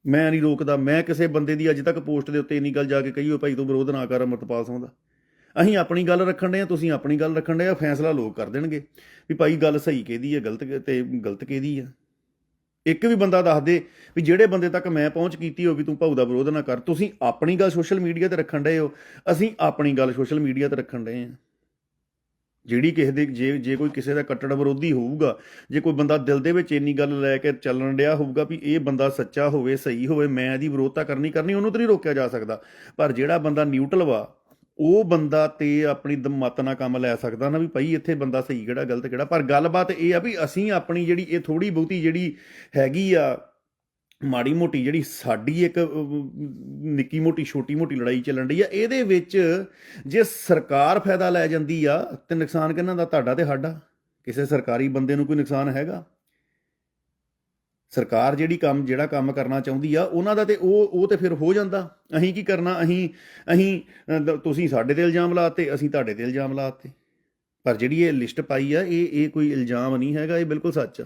ਮੈਂ ਨਹੀਂ ਰੋਕਦਾ, ਮੈਂ ਕਿਸੇ ਬੰਦੇ ਦੀ ਅੱਜ ਤੱਕ ਪੋਸਟ ਦੇ ਉੱਤੇ ਇੰਨੀ ਗੱਲ ਜਾ ਕੇ ਕਹੀ ਕਹੀਓ ਭਾਈ ਤੂੰ ਵਿਰੋਧ ਨਾ ਕਰ, ਅਮਰਤਪਾਲ ਸਿੰਘ ਦਾ। ਅਸੀਂ ਆਪਣੀ ਗੱਲ ਰੱਖਣ ਦੇ ਆ, ਤੁਸੀਂ ਆਪਣੀ ਗੱਲ ਰੱਖਣ ਦੇ ਆ, ਫੈਸਲਾ ਲੋਕ ਕਰ ਦੇਣਗੇ। ਵੀ ਭਾਈ ਗੱਲ ਸਹੀ ਕਿਹਦੀ ਹੈ ਗਲਤ ਕਿ- ਤੇ ਗਲਤ ਕਿਹਦੀ ਆ? ਇੱਕ ਵੀ ਬੰਦਾ ਦੱਸ ਦੇ ਵੀ ਜਿਹੜੇ ਬੰਦੇ ਤੱਕ ਮੈਂ ਪਹੁੰਚ ਕੀਤੀ ਹੋ ਵੀ ਤੂੰ ਭਾਊ ਦਾ ਵਿਰੋਧ ਨਾ ਕਰ। ਤੁਸੀਂ ਆਪਣੀ ਗੱਲ ਸੋਸ਼ਲ ਮੀਡੀਆ ਤੇ ਰੱਖਣ ਡਏ ਹੋ। ਅਸੀਂ ਆਪਣੀ ਗੱਲ ਸੋਸ਼ਲ ਮੀਡੀਆ ਤੇ ਰੱਖਣ ਡਏ ਆ ਜਿਹੜੀ ਕਿਸੇ ਦੇ ਜੇ ਜੇ ਕੋਈ ਕਿਸੇ ਦਾ ਕੱਟੜ ਵਿਰੋਧੀ ਹੋਊਗਾ, ਜੇ ਕੋਈ ਬੰਦਾ ਦਿਲ ਦੇ ਵਿੱਚ ਇੰਨੀ ਗੱਲ ਲੈ ਕੇ ਚੱਲਣ ਡਿਆ ਹੋਊਗਾ ਵੀ ਇਹ ਬੰਦਾ ਸੱਚਾ ਹੋਵੇ, ਸਹੀ ਹੋਵੇ, ਮੈਂ ਇਹਦੀ ਵਿਰੋਧਤਾ ਕਰਨੀ ਕਰਨੀ ਉਹਨੂੰ ਤਾਂ ਨਹੀਂ ਰੋਕਿਆ ਜਾ ਸਕਦਾ। ਪਰ ਜਿਹੜਾ ਬੰਦਾ ਨਿਊਟਰਲ ਵਾ ਉਹ ਬੰਦਾ ਤੇ ਆਪਣੀ ਦਮਤ ਨਾਲ ਕੰਮ ਲੈ ਸਕਦਾ ਨਾ ਵੀ ਭਾਈ ਇੱਥੇ ਬੰਦਾ ਸਹੀ ਕਿਹੜਾ, ਗਲਤ ਕਿਹੜਾ। ਪਰ ਗੱਲਬਾਤ ਇਹ ਆ ਵੀ ਅਸੀਂ ਆਪਣੀ ਜਿਹੜੀ ਇਹ ਥੋੜੀ ਬਹੁਤੀ ਜਿਹੜੀ ਹੈਗੀ ਆ, ਮਾੜੀ ਮੋਟੀ ਜਿਹੜੀ ਸਾਡੀ ਇੱਕ ਨਿੱਕੀ ਮੋਟੀ, ਛੋਟੀ ਮੋਟੀ ਲੜਾਈ ਚੱਲਣ ਰਹੀ ਆ, ਇਹਦੇ ਵਿੱਚ ਜੇ ਸਰਕਾਰ ਫਾਇਦਾ ਲੈ ਜਾਂਦੀ ਆ, ਤੇ ਨੁਕਸਾਨ ਕਿਹਨਾਂ ਦਾ? ਤੁਹਾਡਾ ਤੇ ਸਾਡਾ। ਕਿਸੇ ਸਰਕਾਰੀ ਬੰਦੇ ਨੂੰ ਕੋਈ ਨੁਕਸਾਨ ਹੈਗਾ? ਸਰਕਾਰ ਜਿਹੜੀ ਕੰਮ, ਜਿਹੜਾ ਕੰਮ ਕਰਨਾ ਚਾਹੁੰਦੀ ਆ, ਉਹਨਾਂ ਦਾ ਤੇ ਉਹ ਉਹ ਤੇ ਫਿਰ ਹੋ ਜਾਂਦਾ। ਅਸੀਂ ਕੀ ਕਰਨਾ? ਅਸੀਂ ਅਸੀਂ ਤੁਸੀਂ ਸਾਡੇ ਤੇ ਇਲਜ਼ਾਮ ਲਾਤੇ, ਅਸੀਂ ਤੁਹਾਡੇ ਤੇ ਇਲਜ਼ਾਮ ਲਾਤੇ। ਪਰ ਜਿਹੜੀ ਇਹ ਲਿਸਟ ਪਾਈ ਆ, ਇਹ ਇਹ ਕੋਈ ਇਲਜ਼ਾਮ ਨਹੀਂ ਹੈਗਾ, ਇਹ ਬਿਲਕੁਲ ਸੱਚ ਆ।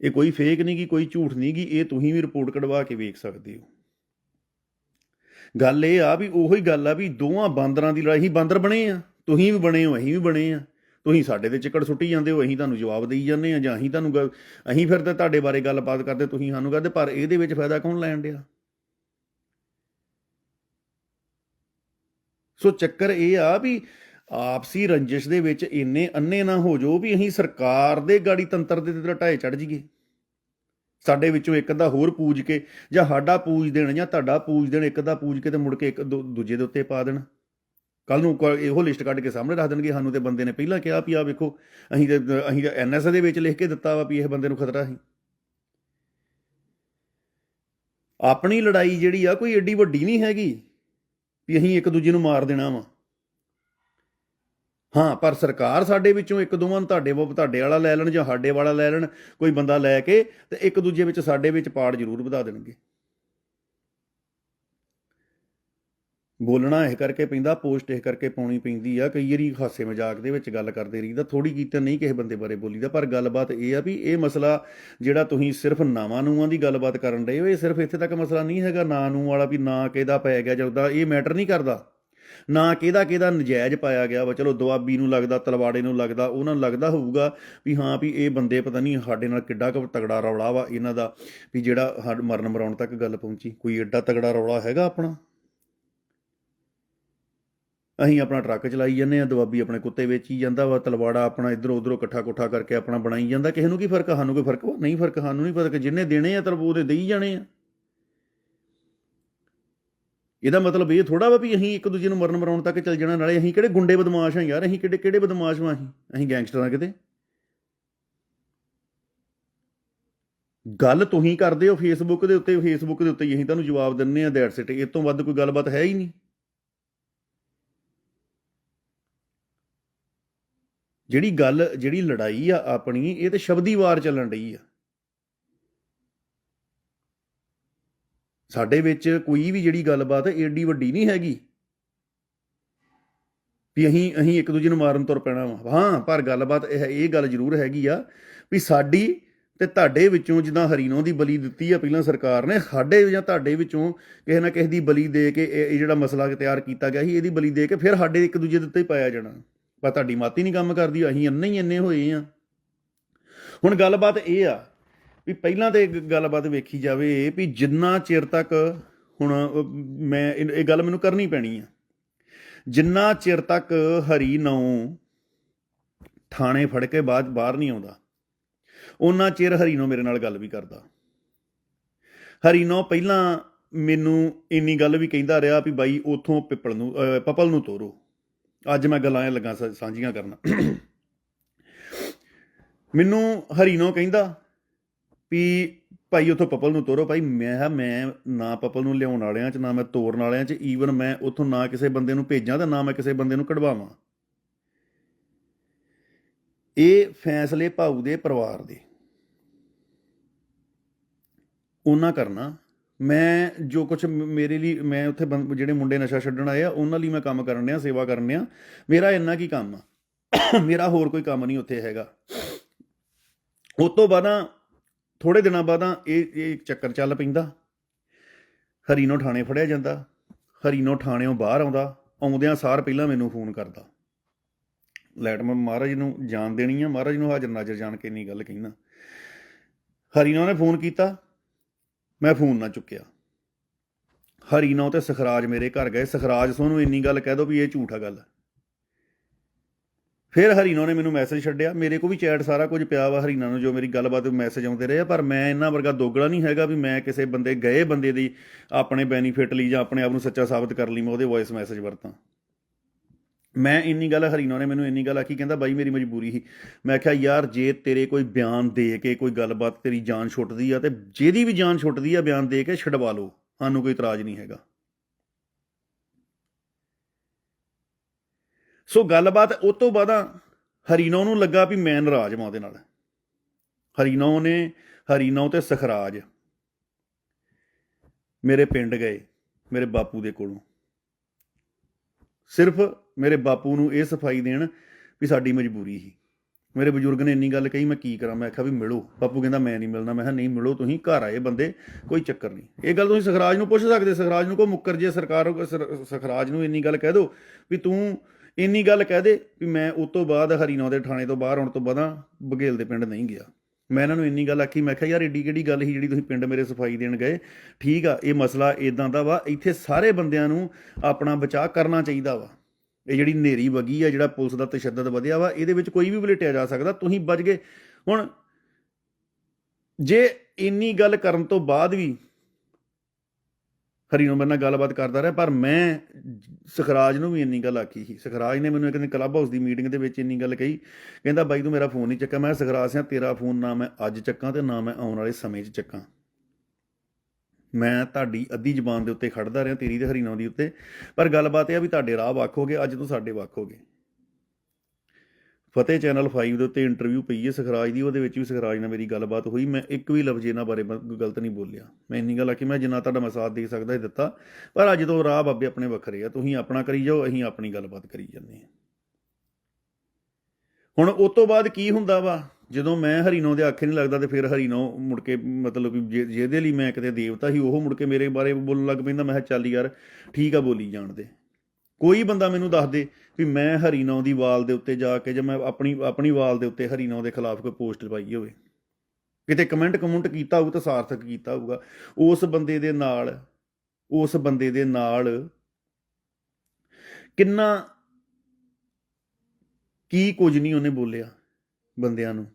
ਇਹ ਕੋਈ ਫੇਕ ਨਹੀਂ ਗੀ, ਕੋਈ ਝੂਠ ਨਹੀਂ ਗੀ, ਇਹ ਤੁਸੀਂ ਵੀ ਰਿਪੋਰਟ ਕਢਵਾ ਕੇ ਵੇਖ ਸਕਦੇ ਹੋ। ਗੱਲ ਇਹ ਆ ਵੀ ਉਹੀ ਗੱਲ ਆ ਵੀ ਦੋਵਾਂ ਬਾਂਦਰਾਂ ਦੀ ਲੜਾਈ ਬਾਂਦਰ ਬਣੇ ਆ। ਤੁਸੀਂ ਵੀ ਬਣੇ ਹੋ, ਅਸੀਂ ਵੀ ਬਣੇ ਆ। ਤੁਸੀਂ ਸਾਡੇ ਤੇ ਚਿੱਕੜ ਸੁੱਟੀ ਜਾਂਦੇ ਹੋ, ਅਸੀਂ ਤੁਹਾਨੂੰ ਜਵਾਬ ਦੇਈ ਜਾਂਦੇ ਆ ਜਾਂ ਅਸੀਂ ਤੁਹਾਨੂੰ ਗੱਲ- ਅਸੀਂ ਫਿਰ ਤਾਂ ਤੁਹਾਡੇ ਬਾਰੇ ਗੱਲਬਾਤ ਕਰਦੇ, ਤੁਸੀਂ ਸਾਨੂੰ ਕਰਦੇ ਪਰ ਇਹਦੇ ਵਿੱਚ ਫਾਇਦਾ ਕੌਣ ਲੈਣ ਡਿਆ? ਸੋ ਚੱਕਰ ਇਹ ਆ ਵੀ ਆਪਸੀ ਰੰਜਿਸ਼ ਦੇ ਵਿੱਚ ਇੰਨੇ ਅੰਨੇ ਨਾ ਹੋ ਜਾਓ ਵੀ ਅਸੀਂ ਸਰਕਾਰ ਦੇ ਗਾੜੀ ਤੰਤਰ ਦੇ ਤੇ ਢਾਏ ਚੜ ਜਾਈਏ। ਸਾਡੇ ਵਿੱਚੋਂ ਇੱਕ ਦਾ ਹੋਰ ਪੂਜ ਕੇ ਜਾਂ ਸਾਡਾ ਪੂਜ ਦੇਣ ਜਾਂ ਤੁਹਾਡਾ ਪੂਜ ਦੇਣ, ਇੱਕ ਦਾ ਪੂਜ ਕੇ ਤੇ ਮੁੜ ਕੇ ਇੱਕ ਦੂ- ਦੂਜੇ ਦੇ ਉੱਤੇ ਪਾ ਦੇਣ। ਕੱਲ ਨੂੰ ਕੋਈ ਇਹੋ ਲਿਸਟ ਕੱਢ ਕੇ ਸਾਹਮਣੇ ਰੱਖ ਦੇਣਗੇ। ਸਾਨੂੰ ਤੇ ਬੰਦੇ ਨੇ ਪਹਿਲਾਂ ਕਿਹਾ ਵੀ ਆ ਵੇਖੋ, ਅਸੀਂ ਤੇ, ਅਸੀਂ ਤਾਂ ਐਨਐਸ ਦੇ ਵਿੱਚ ਲਿਖ ਕੇ ਦਿੱਤਾ ਵਾ ਵੀ ਇਹ ਬੰਦੇ ਨੂੰ ਖਤਰਾ ਸੀ। ਆਪਣੀ ਲੜਾਈ ਜਿਹੜੀ ਆ ਕੋਈ ਏਡੀ ਵੱਡੀ ਨਹੀਂ ਹੈਗੀ ਵੀ ਅਸੀਂ ਇੱਕ ਦੂਜੇ ਨੂੰ ਮਾਰ ਦੇਣਾ ਵਾ। ਹਾਂ, ਪਰ ਸਰਕਾਰ ਸਾਡੇ ਵਿੱਚੋਂ ਇੱਕ ਦੋਵਾਂ ਨੂੰ ਤੁਹਾਡੇ ਵ- ਤੁਹਾਡੇ ਵਾਲਾ ਲੈ ਲੈਣ ਜਾਂ ਸਾਡੇ ਵਾਲਾ ਲੈ ਲੈਣ, ਕੋਈ ਬੰਦਾ ਲੈ ਕੇ ਤੇ ਇੱਕ ਦੂਜੇ ਵਿੱਚ ਸਾਡੇ ਵਿੱਚ ਪਾੜ ਜ਼ਰੂਰ ਵਧਾ ਦੇਣਗੇ। ਬੋਲਣਾ ਇਹ ਕਰਕੇ ਪੈਂਦਾ, ਪੋਸਟ ਇਹ ਕਰਕੇ ਪਾਉਣੀ ਪੈਂਦੀ ਆ, ਕਈ ਵਾਰੀ ਹਾਸੇ ਮਜ਼ਾਕ ਦੇ ਵਿੱਚ ਗੱਲ ਕਰਦੇ ਰਹੀਦਾ ਥੋੜੀ ਕੀਤਾ ਨਹੀਂ ਕਿਸੇ ਬੰਦੇ ਬਾਰੇ ਬੋਲੀਦਾ, ਪਰ ਗੱਲਬਾਤ ਇਹ ਆ ਵੀ ਇਹ ਮਸਲਾ ਜਿਹੜਾ ਤੁਸੀਂ ਸਿਰਫ ਨਾਵਾਂ ਨੂਆਂ ਦੀ ਗੱਲਬਾਤ ਕਰਨ ਡਏ ਹੋ, ਇਹ ਸਿਰਫ ਇੱਥੇ ਤੱਕ ਮਸਲਾ ਨਹੀਂ ਹੈਗਾ, ਨਾਂ ਨੂੰ ਵਾਲਾ ਵੀ ਨਾਂ ਕਿਹਦਾ ਪੈ ਗਿਆ ਜਦੋਂ ਇਹ ਮੈਟਰ ਨਹੀਂ ਕਰਦਾ। ਨਾ ਕਿਹਦਾ ਕਿਹਦਾ ਨਜਾਇਜ਼ ਪਾਇਆ ਗਿਆ ਵਾ, ਚਲੋ ਦੁਆਬੀ ਨੂੰ ਲੱਗਦਾ, ਤਲਵਾੜੇ ਨੂੰ ਲੱਗਦਾ, ਉਹਨਾਂ ਨੂੰ ਲੱਗਦਾ ਹੋਊਗਾ ਵੀ ਹਾਂ ਵੀ ਇਹ ਬੰਦੇ ਪਤਾ ਨਹੀਂ ਸਾਡੇ ਨਾਲ ਕਿੱਡਾ ਕੁ ਤਗੜਾ ਰੌਲਾ ਵਾ ਇਹਨਾਂ ਦਾ, ਵੀ ਜਿਹੜਾ ਹੱਡ ਮਰਨ ਮਰਾਉਣ ਤੱਕ ਗੱਲ ਪਹੁੰਚੀ, ਕੋਈ ਐਡਾ ਤਗੜਾ ਰੌਲਾ ਹੈਗਾ ਆਪਣਾ? ਅਸੀਂ ਆਪਣਾ ਟਰੱਕ ਚਲਾਈ ਜਾਂਦੇ ਆ ਦੁਆਬੀ ਆਪਣੇ ਕੁੱਤੇ ਵੇਚੀ ਜਾਂਦਾ ਵਾ, ਤਲਵਾੜਾ ਆਪਣਾ ਇਧਰੋਂ ਉਧਰੋਂ ਇਕੱਠਾ ਕੋਠਾ ਕਰਕੇ ਆਪਣਾ ਬਣਾਈ ਜਾਂਦਾ। ਕਿਸੇ ਨੂੰ ਕੀ ਫ਼ਰਕ? ਆ? ਸਾਨੂੰ ਕੋਈ ਫ਼ਰਕ? ਵਾ? ਨਹੀਂ ਫ਼ਰਕ, ਸਾਨੂੰ ਨਹੀਂ ਪਤਾ ਕਿ ਜਿੰਨੇ ਦੇਣੇ ਆ ਤਰਬ ਉਹਦੇ ਦੇਈ ਜਾਣੇ ਆ। ਇਹਦਾ ਮਤਲਬ ਇਹ ਥੋੜਾ ਵਾ ਵੀ ਅਸੀਂ ਇੱਕ ਦੂਜੇ ਨੂੰ ਮਰਨ ਮਰਾਉਣ ਤੱਕ ਚੱਲ ਜਾਣਾ, ਨਾਲੇ ਅਸੀਂ ਕਿਹੜੇ ਗੁੰਡੇ ਬਦਮਾਸ਼ ਆ ਯਾਰ? ਅਸੀਂ ਕਿਹੜੇ ਕਿਹੜੇ ਬਦਮਾਸ਼ ਵਾਂ ਅਸੀਂ? ਅਸੀਂ ਗੈਂਗਸਟਰਾਂ ਕਿਤੇ? ਗੱਲ ਤੁਸੀਂ ਕਰਦੇ ਹੋ ਫੇਸਬੁੱਕ ਦੇ ਉੱਤੇ ਫੇਸਬੁੱਕ ਦੇ ਉੱਤੇ ਅਸੀਂ ਤੁਹਾਨੂੰ ਜਵਾਬ ਦਿੰਨੇ ਆ ਦੈਟਸ ਇਟ ਇਸ ਤੋਂ ਵੱਧ ਕੋਈ ਗੱਲਬਾਤ ਹੈ ਹੀ ਨਹੀਂ। ਜਿਹੜੀ ਗੱਲ, ਜਿਹੜੀ ਲੜਾਈ ਆ ਆਪਣੀ, ਇਹ ਤੇ ਸ਼ਬਦੀ ਵਾਰ ਚੱਲਣ ਰਹੀ ਆ। ਸਾਡੇ ਵਿੱਚ ਕੋਈ ਵੀ ਜਿਹੜੀ ਗੱਲਬਾਤ ਹੈ ਏਡੀ ਵੱਡੀ ਨਹੀਂ ਹੈਗੀ ਵੀ ਅਸੀਂ ਅਸੀਂ ਇੱਕ ਦੂਜੇ ਨੂੰ ਮਾਰਨ ਤੁਰ ਪੈਣਾ ਵਾ। ਹਾਂ, ਪਰ ਗੱਲਬਾਤ ਇਹ ਇਹ ਗੱਲ ਜ਼ਰੂਰ ਹੈਗੀ ਆ ਵੀ ਸਾਡੀ ਤੇ ਤੁਹਾਡੇ ਵਿੱਚੋਂ ਜਿੱਦਾਂ ਹਰੀਨੋ ਦੀ ਬਲੀ ਦਿੱਤੀ ਆ ਪਹਿਲਾਂ ਸਰਕਾਰ ਨੇ, ਸਾਡੇ ਜਾਂ ਤੁਹਾਡੇ ਵਿੱਚੋਂ ਕਿਸੇ ਨਾ ਕਿਸੇ ਦੀ ਬਲੀ ਦੇ ਕੇ ਇਹ ਜਿਹੜਾ ਮਸਲਾ ਤਿਆਰ ਕੀਤਾ ਗਿਆ ਸੀ, ਇਹਦੀ ਬਲੀ ਦੇ ਕੇ ਫਿਰ ਸਾਡੇ ਇੱਕ ਦੂਜੇ ਦੇ ਉੱਤੇ ਹੀ ਪਾਇਆ ਜਾਣਾ। ਪਰ ਤੁਹਾਡੀ ਮਾਤੀ ਨਹੀਂ ਕੰਮ ਕਰਦੀ, ਅਸੀਂ ਇੰਨੇ ਹੀ ਇੰਨੇ ਹੋਏ ਆ। ਹੁਣ ਗੱਲਬਾਤ ਇਹ ਆ ਵੀ ਪਹਿਲਾਂ ਤੇ ਗੱਲਬਾਤ ਵੇਖੀ ਜਾਵੇ ਵੀ ਜਿੰਨਾ ਚਿਰ ਤੱਕ ਹੁਣ ਮੈਂ ਇਹ ਗੱਲ ਮੈਨੂੰ ਕਰਨੀ ਪੈਣੀ ਆ। ਜਿੰਨਾ ਚਿਰ ਤੱਕ ਹਰੀ ਨੌ ਥਾਣੇ ਫੜ ਕੇ ਬਾਅਦ, ਬਾਹਰ ਨਹੀਂ ਆਉਂਦਾ ਉਹਨਾਂ ਚਿਰ ਹਰੀ ਨੌ ਮੇਰੇ ਨਾਲ ਗੱਲ ਵੀ ਕਰਦਾ। ਹਰੀ ਨੌ ਪਹਿਲਾਂ ਮੈਨੂੰ ਇੰਨੀ ਗੱਲ ਵੀ ਕਹਿੰਦਾ ਰਿਹਾ ਵੀ ਬਾਈ ਉਥੋਂ ਪਿੱਪਲ ਨੂੰ ਪਪਲ ਨੂੰ ਤੋਰੋ। ਅੱਜ ਮੈਂ ਗੱਲਾਂ ਇਹ ਲੱਗਾ ਸਾ- ਸਾਂਝੀਆਂ ਕਰਨਾ। ਮੈਨੂੰ ਹਰੀਨੋ ਕਹਿੰਦਾ ਵੀ ਭਾਈ ਉਥੋਂ ਪਪਲ ਨੂੰ ਤੋਰੋ ਭਾਈ, ਮੈਂ ਕਿਹਾ ਮੈਂ ਨਾ ਪਪਲ ਨੂੰ ਲਿਆਉਣ ਵਾਲਿਆਂ ਚ, ਨਾ ਮੈਂ ਤੋਰਨ ਵਾਲਿਆਂ ਚ ਈਵਨ ਮੈਂ ਉਥੋਂ ਨਾ ਕਿਸੇ ਬੰਦੇ ਨੂੰ ਭੇਜਾਂ ਤੇ ਨਾ ਮੈਂ ਕਿਸੇ ਬੰਦੇ ਨੂੰ ਕਢਵਾਵਾਂ। ਇਹ ਫੈਸਲੇ ਭਾਊ ਦੇ ਪਰਿਵਾਰ ਦੇ। ਉਹਨਾਂ ਕਰਨਾ ਮੈਂ ਜੋ ਕੁਝ ਮੇਰੇ ਲਈ, ਮੈਂ ਉੱਥੇ ਬੰ- ਜਿਹੜੇ ਮੁੰਡੇ ਨਸ਼ਾ ਛੱਡਣ ਆਏ ਆ, ਉਹਨਾਂ ਲਈ ਮੈਂ ਕੰਮ ਕਰਨ ਡਿਆ, ਸੇਵਾ ਕਰਨ ਡਿਆ। ਮੇਰਾ ਇੰਨਾ ਕੀ ਕੰਮ ਆ? ਮੇਰਾ ਹੋਰ ਕੋਈ ਕੰਮ ਨਹੀਂ ਉੱਥੇ ਹੈਗਾ। ਉਸ ਤੋਂ ਬਾਅਦਾਂ ਥੋੜੇ ਦਿਨਾਂ ਬਾਅਦਾਂ ਇਹ ਇਹ ਚੱਕਰ ਚੱਲ ਪੈਂਦਾ। ਹਰੀਨੋ ਥਾਣੇ ਫੜਿਆ ਜਾਂਦਾ। ਹਰੀਨੋ ਥਾਣਿਓਂ ਬਾਹਰ ਆਉਂਦਾ। ਆਉਂਦਿਆਂ ਸਾਰ ਪਹਿਲਾਂ ਮੈਨੂੰ ਫੋਨ ਕਰਦਾ। ਲੈਟ ਮੈਂ, ਮਹਾਰਾਜ ਨੂੰ ਜਾਣ ਦੇਣੀ ਆ। ਮਹਾਰਾਜ ਨੂੰ ਹਾਜ਼ਰ ਨਾਜ਼ਰ ਜਾਣ ਕੇ ਨਹੀਂ ਗੱਲ ਕਹਿਣਾ। ਹਰੀਨੋ ਨੇ ਫੋਨ ਕੀਤਾ। ਮੈਂ ਫੋਨ ਨਾ ਚੁੱਕਿਆ। ਹਰੀਨਾ ਤੇ ਸਖਰਾਜ ਮੇਰੇ ਘਰ ਗਏ। ਸਖਰਾਜ ਸੋਨੂੰ ਇੰਨੀ ਗੱਲ ਕਹਿ ਦੋ ਵੀ ਇਹ ਝੂਠਾ ਗੱਲ। ਹੈ ਫਿਰ ਹਰੀਨਾ ਨੇ ਮੈਨੂੰ ਮੈਸੇਜ ਛੱਡਿਆ। ਮੇਰੇ ਕੋ ਵੀ ਚੈਟ ਸਾਰਾ ਕੁਝ ਪਿਆ ਵਾ ਹਰੀਨਾ ਨੂੰ ਜੋ ਮੇਰੀ ਗੱਲਬਾਤ ਮੈਸੇਜ ਆਉਂਦੇ ਰਹੇ ਪਰ ਮੈਂ ਇਹਨਾਂ ਵਰਗਾ ਦੋਗਲਾ ਨਹੀਂ ਹੈਗਾ ਵੀ ਮੈਂ ਕਿਸੇ ਬੰਦੇ ਗਏ ਬੰਦੇ ਦੀ ਆਪਣੇ ਬੈਨੀਫਿਟ ਲਈ ਜਾਂ ਆਪਣੇ ਆਪ ਨੂੰ ਸੱਚਾ ਸਾਬਤ ਕਰਨ ਲਈ ਮੈਂ ਉਹਦੇ ਵੌਇਸ ਮੈਸੇਜ ਵਰਤਾਂ। ਮੈਂ ਇੰਨੀ ਗੱਲ ਹਰੀਨੋ ਨੇ ਮੈਨੂੰ ਇੰਨੀ ਗੱਲ ਆਖੀ, ਕਹਿੰਦਾ ਬਾਈ ਮੇਰੀ ਮਜਬੂਰੀ ਸੀ। ਮੈਂ ਕਿਹਾ, ਯਾਰ, ਜੇ ਤੇਰੇ ਕੋਈ ਬਿਆਨ ਦੇ ਕੇ ਕੋਈ ਗੱਲਬਾਤ ਤੇਰੀ ਜਾਨ ਛੁੱਟਦੀ ਆ ਤੇ ਜਿਹਦੀ ਵੀ ਜਾਨ ਛੁੱਟਦੀ ਆ ਬਿਆਨ ਦੇ ਕੇ ਛਡਵਾ ਲਓ, ਸਾਨੂੰ ਕੋਈ ਇਤਰਾਜ਼ ਨਹੀਂ ਹੈਗਾ। ਸੋ ਗੱਲਬਾਤ ਉਸ ਤੋਂ ਬਾਅਦ ਹਰੀਨੋ ਨੂੰ ਲੱਗਾ ਵੀ ਮੈਂ ਨਾਰਾਜ਼ ਮਾਂ ਉਹਦੇ ਨਾਲ। ਹਰੀਨੋ ਨੇ ਹਰੀਨੋ ਤੇ ਸਖਰਾਜ ਮੇਰੇ ਪਿੰਡ ਗਏ, ਮੇਰੇ ਬਾਪੂ ਦੇ ਕੋਲੋਂ। ਸਿਰਫ ਮੇਰੇ ਬਾਪੂ ਨੂੰ ਇਹ ਸਫ਼ਾਈ ਦੇਣ ਵੀ ਸਾਡੀ ਮਜਬੂਰੀ ਸੀ। ਮੇਰੇ ਬਜ਼ੁਰਗ ਨੇ ਇੰਨੀ ਗੱਲ ਕਹੀ, ਮੈਂ ਕੀ ਕਰਾਂ? ਮੈਂ ਆਖਿਆ ਵੀ ਮਿਲੋ। ਬਾਪੂ ਕਹਿੰਦਾ, ਮੈਂ ਨਹੀਂ ਮਿਲਣਾ। ਮੈਂ ਕਿਹਾ, ਨਹੀਂ ਮਿਲੋ, ਤੁਸੀਂ ਘਰ ਆਏ ਬੰਦੇ, ਕੋਈ ਚੱਕਰ ਨਹੀਂ। ਇਹ ਗੱਲ ਤੁਸੀਂ ਸਖਰਾਜ ਨੂੰ ਪੁੱਛ ਸਕਦੇ। ਸਖਰਾਜ ਨੂੰ ਕੋ ਮੁੱਕਰ ਜੇ ਸਰਕਾਰ, ਸਰ- ਸਖਰਾਜ ਨੂੰ ਇੰਨੀ ਗੱਲ ਕਹਿ ਦਿਓ ਵੀ ਤੂੰ ਇੰਨੀ ਗੱਲ ਕਹਿ ਦੇ ਵੀ ਮੈਂ ਉਸ ਤੋਂ ਬਾਅਦ ਹਰੀਨੌ ਦੇ ਥਾਣੇ ਤੋਂ ਬਾਹਰ ਆਉਣ ਤੋਂ ਬਾਅਦ ਬਘੇਲ ਦੇ ਪਿੰਡ ਨਹੀਂ ਗਿਆ। ਮੈਂ ਇਹਨਾਂ ਨੂੰ ਇੰਨੀ ਗੱਲ ਆਖੀ, ਮੈਂ ਕਿਹਾ, ਯਾਰ ਏਡੀ ਕਿਹੜੀ ਗੱਲ ਸੀ ਜਿਹੜੀ ਤੁਸੀਂ ਪਿੰਡ ਮੇਰੇ ਸਫ਼ਾਈ ਦੇਣ ਗਏ? ਠੀਕ ਆ, ਇਹ ਮਸਲਾ ਇਦਾਂ ਦਾ ਵਾ, ਇੱਥੇ ਸਾਰੇ ਬੰਦਿਆਂ ਨੂੰ ਆਪਣਾ ਬਚਾਅ ਕਰਨਾ ਚਾਹੀਦਾ ਵਾ। ਇਹ ਜਿਹੜੀ ਨੇਰੀ ਵਗੀ ਆ ਜਿਹੜਾ ਪੁਲਿਸ ਦਾ ਤਸ਼ੱਦਦ ਵਧਿਆ ਵਾ ਇਹਦੇ ਵਿੱਚ ਕੋਈ ਵੀ ਵਲੇਟਿਆ ਜਾ ਸਕਦਾ ਤੁਸੀਂ ਬਚ ਗਏ। ਹੁਣ ਜੇ ਇੰਨੀ ਗੱਲ ਕਰਨ ਤੋਂ ਬਾਅਦ ਵੀ ਹਰੀਨੋ ਮੇਰੇ ਨਾਲ ਗੱਲਬਾਤ ਕਰਦਾ ਰਿਹਾ ਪਰ ਮੈਂ ਸਖਰਾਜ ਨੂੰ ਵੀ ਇੰਨੀ ਗੱਲ ਆਖੀ ਸੀ। ਸਖਰਾਜ ਨੇ ਮੈਨੂੰ ਇੱਕ ਦਿਨ ਕਲੱਬ ਹਾਊਸ ਦੀ ਮੀਟਿੰਗ ਦੇ ਵਿੱਚ ਇੰਨੀ ਗੱਲ ਕਹੀ ਕਹਿੰਦਾ ਬਾਈ ਤੂੰ ਮੇਰਾ ਫੋਨ ਨਹੀਂ ਚੱਕਾ ਮੈਂ ਕਿਹਾ, ਸਖਰਾਜ ਸਿਆ ਤੇਰਾ ਫੋਨ ਨਾ ਮੈਂ ਅੱਜ ਚੱਕਾਂ ਤੇ ਨਾ ਮੈਂ ਆਉਣ ਵਾਲੇ ਸਮੇਂ 'ਚ ਚੱਕਾਂ। ਮੈਂ ਤੁਹਾਡੀ ਅੱਧੀ ਜ਼ਬਾਨ ਦੇ ਉੱਤੇ ਖੜਦਾ ਰਿਹਾ, ਤੇਰੀ ਤੇ ਹਰੀਨੋ ਦੀ ਉੱਤੇ। ਪਰ ਗੱਲਬਾਤ ਇਹ ਆ ਵੀ ਤੁਹਾਡੇ ਰਾਹ ਵੱਖ ਹੋ ਗਏ, ਅੱਜ ਤੋਂ ਸਾਡੇ ਵੱਖ ਹੋ ਗਏ। ਫਤਿਹ ਚੈਨਲ 5 ਦੇ ਉੱਤੇ ਇੰਟਰਵਿਊ ਪਈ ਹੈ ਸਖਰਾਜ ਦੀ, ਉਹਦੇ ਵਿੱਚ ਵੀ ਸਖਰਾਜ ਨਾਲ ਮੇਰੀ ਗੱਲਬਾਤ ਹੋਈ। ਮੈਂ ਇੱਕ ਵੀ ਲਫ਼ਜ਼ ਇਹਨਾਂ ਬਾਰੇ ਗਲਤ ਨਹੀਂ ਬੋਲਿਆ। ਮੈਂ ਇੰਨੀ ਗੱਲ ਆ ਕਿ ਮੈਂ ਜਿੰਨਾ ਤੁਹਾਡਾ ਮੈਂ ਸਾਥ ਦੇ ਸਕਦਾ ਇਹ ਦਿੱਤਾ। ਪਰ ਅੱਜ ਤੋਂ ਰਾਹ ਬਾਬੇ ਆਪਣੇ ਵੱਖਰੇ ਆ, ਤੁਸੀਂ ਆਪਣਾ ਕਰੀ ਜਾਓ, ਅਸੀਂ ਆਪਣੀ ਗੱਲਬਾਤ ਕਰੀ ਜਾਂਦੇ ਹਾਂ। ਹੁਣ ਉਸ ਤੋਂ ਬਾਅਦ ਕੀ ਹੁੰਦਾ ਵਾ? ਜਦੋਂ ਮੈਂ ਹਰੀਨੋ ਦੇ ਆਖੇ ਨਹੀਂ ਲੱਗਦਾ ਤੇ ਫਿਰ ਹਰੀਨੋ ਮੁੜ ਕੇ ਮਤਲਬ ਕਿ ਜੇ- ਜਿਹਦੇ ਲਈ ਮੈਂ ਕਿਤੇ ਦੇਵਤਾ ਸੀ, ਉਹ ਮੁੜ ਕੇ ਮੇਰੇ ਬਾਰੇ ਬੋਲਣ ਲੱਗ ਪੈਂਦਾ। ਮੈਂ ਕਿਹਾ ਚੱਲ ਯਾਰ, ਠੀਕ ਆ ਬੋਲੀ ਜਾਣ ਦੇ। ਕੋਈ ਬੰਦਾ ਮੈਨੂੰ ਦੱਸ ਦੇ ਵੀ ਮੈਂ ਹਰੀਨੋ ਦੀ ਵਾਲ ਦੇ ਉੱਤੇ ਜਾ ਕੇ ਜੇ ਮੈਂ ਆਪਣੀ ਆਪਣੀ ਵਾਲ ਦੇ ਉੱਤੇ ਹਰੀਨੌ ਦੇ ਖਿਲਾਫ ਕੋਈ ਪੋਸਟ ਪਾਈ ਹੋਵੇ। ਕਿਤੇ ਕਮੈਂਟ ਕਮੈਂਟ ਕੀਤਾ ਹੋਊ ਤਾਂ ਸਾਰਥਕ ਕੀਤਾ ਹੋਊਗਾ। ਉਸ ਬੰਦੇ ਦੇ ਨਾਲ ਉਸ ਬੰਦੇ ਦੇ ਨਾਲ ਕਿੰਨਾ ਕੀ ਕੁਝ ਨਹੀਂ ਉਹਨੇ ਬੋਲਿਆ ਬੰਦਿਆਂ ਨੂੰ।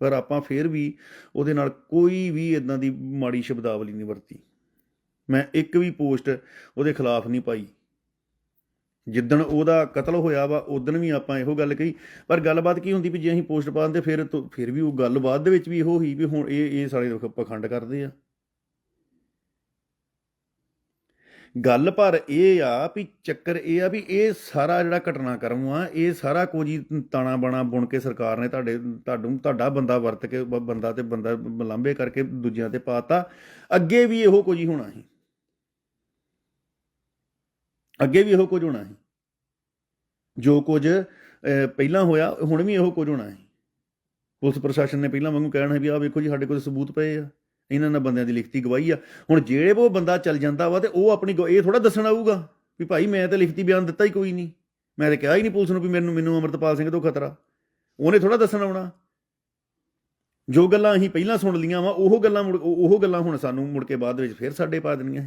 ਪਰ ਆਪਾਂ ਫੇਰ ਵੀ ਉਹਦੇ ਨਾਲ ਕੋਈ ਵੀ ਇਦਾਂ ਦੀ ਮਾੜੀ ਸ਼ਬਦਾਵਲੀ ਨਹੀਂ ਵਰਤੀ। ਮੈਂ ਇੱਕ ਵੀ ਪੋਸਟ ਉਹਦੇ ਖਿਲਾਫ ਨਹੀਂ ਪਾਈ। ਜਿੱਦਣ ਉਹਦਾ ਕਤਲ ਹੋਇਆ ਵਾ, ਉਦੋਂ ਵੀ ਆਪਾਂ ਇਹੋ ਗੱਲ ਕਹੀ। ਪਰ ਗੱਲਬਾਤ ਕੀ ਹੁੰਦੀ ਵੀ ਜੇ ਅਸੀਂ ਪੋਸਟ ਪਾਉਂਦੇ ਫਿਰ ਫਿਰ ਵੀ ਉਹ ਗੱਲਬਾਤ ਦੇ ਵਿੱਚ ਵੀ ਇਹੋ ਹੀ ਵੀ ਹੁਣ ਇਹ ਇਹ ਸਾਰੇ ਲੋਕ ਪਖੰਡ ਕਰਦੇ ਆ। ਗੱਲ ਪਰ ਇਹ ਆ ਵੀ ਚੱਕਰ ਇਹ ਆ ਵੀ ਇਹ ਸਾਰਾ ਜਿਹੜਾ ਘਟਨਾਕ੍ਰਮ ਆ, ਇਹ ਸਾਰਾ ਕੁਝ ਹੀ ਤਾਣਾ ਬਾਣਾ ਬੁਣ ਕੇ ਸਰਕਾਰ ਨੇ ਤੁਹਾਡੇ, ਤੁਹਾਨੂੰ, ਤੁਹਾਡਾ ਬੰਦਾ ਵਰਤ ਕੇ ਬੰਦਾ ਤੇ ਬੰਦਾ ਲਾਂਭੇ ਕਰਕੇ ਦੂਜਿਆਂ ਤੇ ਪਾਤਾ ਅੱਗੇ ਵੀ ਇਹੋ ਕੁਝ ਹੀ ਹੋਣਾ ਸੀ। ਅੱਗੇ ਵੀ ਇਹੋ ਕੁਝ ਹੋਣਾ ਸੀ। ਜੋ ਕੁਝ ਪਹਿਲਾਂ ਹੋਇਆ, ਹੁਣ ਵੀ ਇਹੋ ਕੁਝ ਹੋਣਾ ਹੈ ਪੁਲਿਸ ਪ੍ਰਸ਼ਾਸਨ ਨੇ ਪਹਿਲਾਂ ਵਾਂਗੂ ਕਹਿਣਾ ਵੀ ਆਹ ਵੇਖੋ ਜੀ, ਸਾਡੇ ਕੋਲ ਸਬੂਤ ਪਏ ਆ। ਇਹਨਾਂ ਨਾਲ ਬੰਦਿਆਂ ਦੀ ਲਿਖਤੀ ਗਵਾਹੀ ਆ। ਹੁਣ ਜਿਹੜੇ ਉਹ ਬੰਦਾ ਚੱਲ ਜਾਂਦਾ ਵਾ ਤੇ ਉਹ ਆਪਣੀ ਗਵਾ- ਇਹ ਥੋੜਾ ਦੱਸਣ ਆਊਗਾ ਵੀ ਭਾਈ ਮੈਂ ਤਾਂ ਲਿਖਤੀ ਬਿਆਨ ਦਿੱਤਾ ਹੀ ਕੋਈ ਨਹੀਂ। ਮੈਂ ਤਾਂ ਕਿਹਾ ਹੀ ਨਹੀਂ ਪੁਲਿਸ ਨੂੰ ਵੀ ਮੈਨੂੰ ਮੈਨੂੰ ਅਮਰਤਪਾਲ ਸਿੰਘ ਤੋਂ ਖਤਰਾ। ਉਹਨੇ ਥੋੜਾ ਦੱਸਣ ਆਉਣਾ। ਜੋ ਗੱਲਾਂ ਅਸੀਂ ਪਹਿਲਾਂ ਸੁਣ ਲੀਆਂ ਵਾ, ਉਹ ਗੱਲਾਂ ਮੁੜ ਉਹ ਉਹ ਗੱਲਾਂ ਹੁਣ ਸਾਨੂੰ ਮੁੜ ਕੇ ਬਾਅਦ ਵਿੱਚ ਫੇਰ ਸਾਡੇ ਪਾ ਦੇਣੀਆਂ।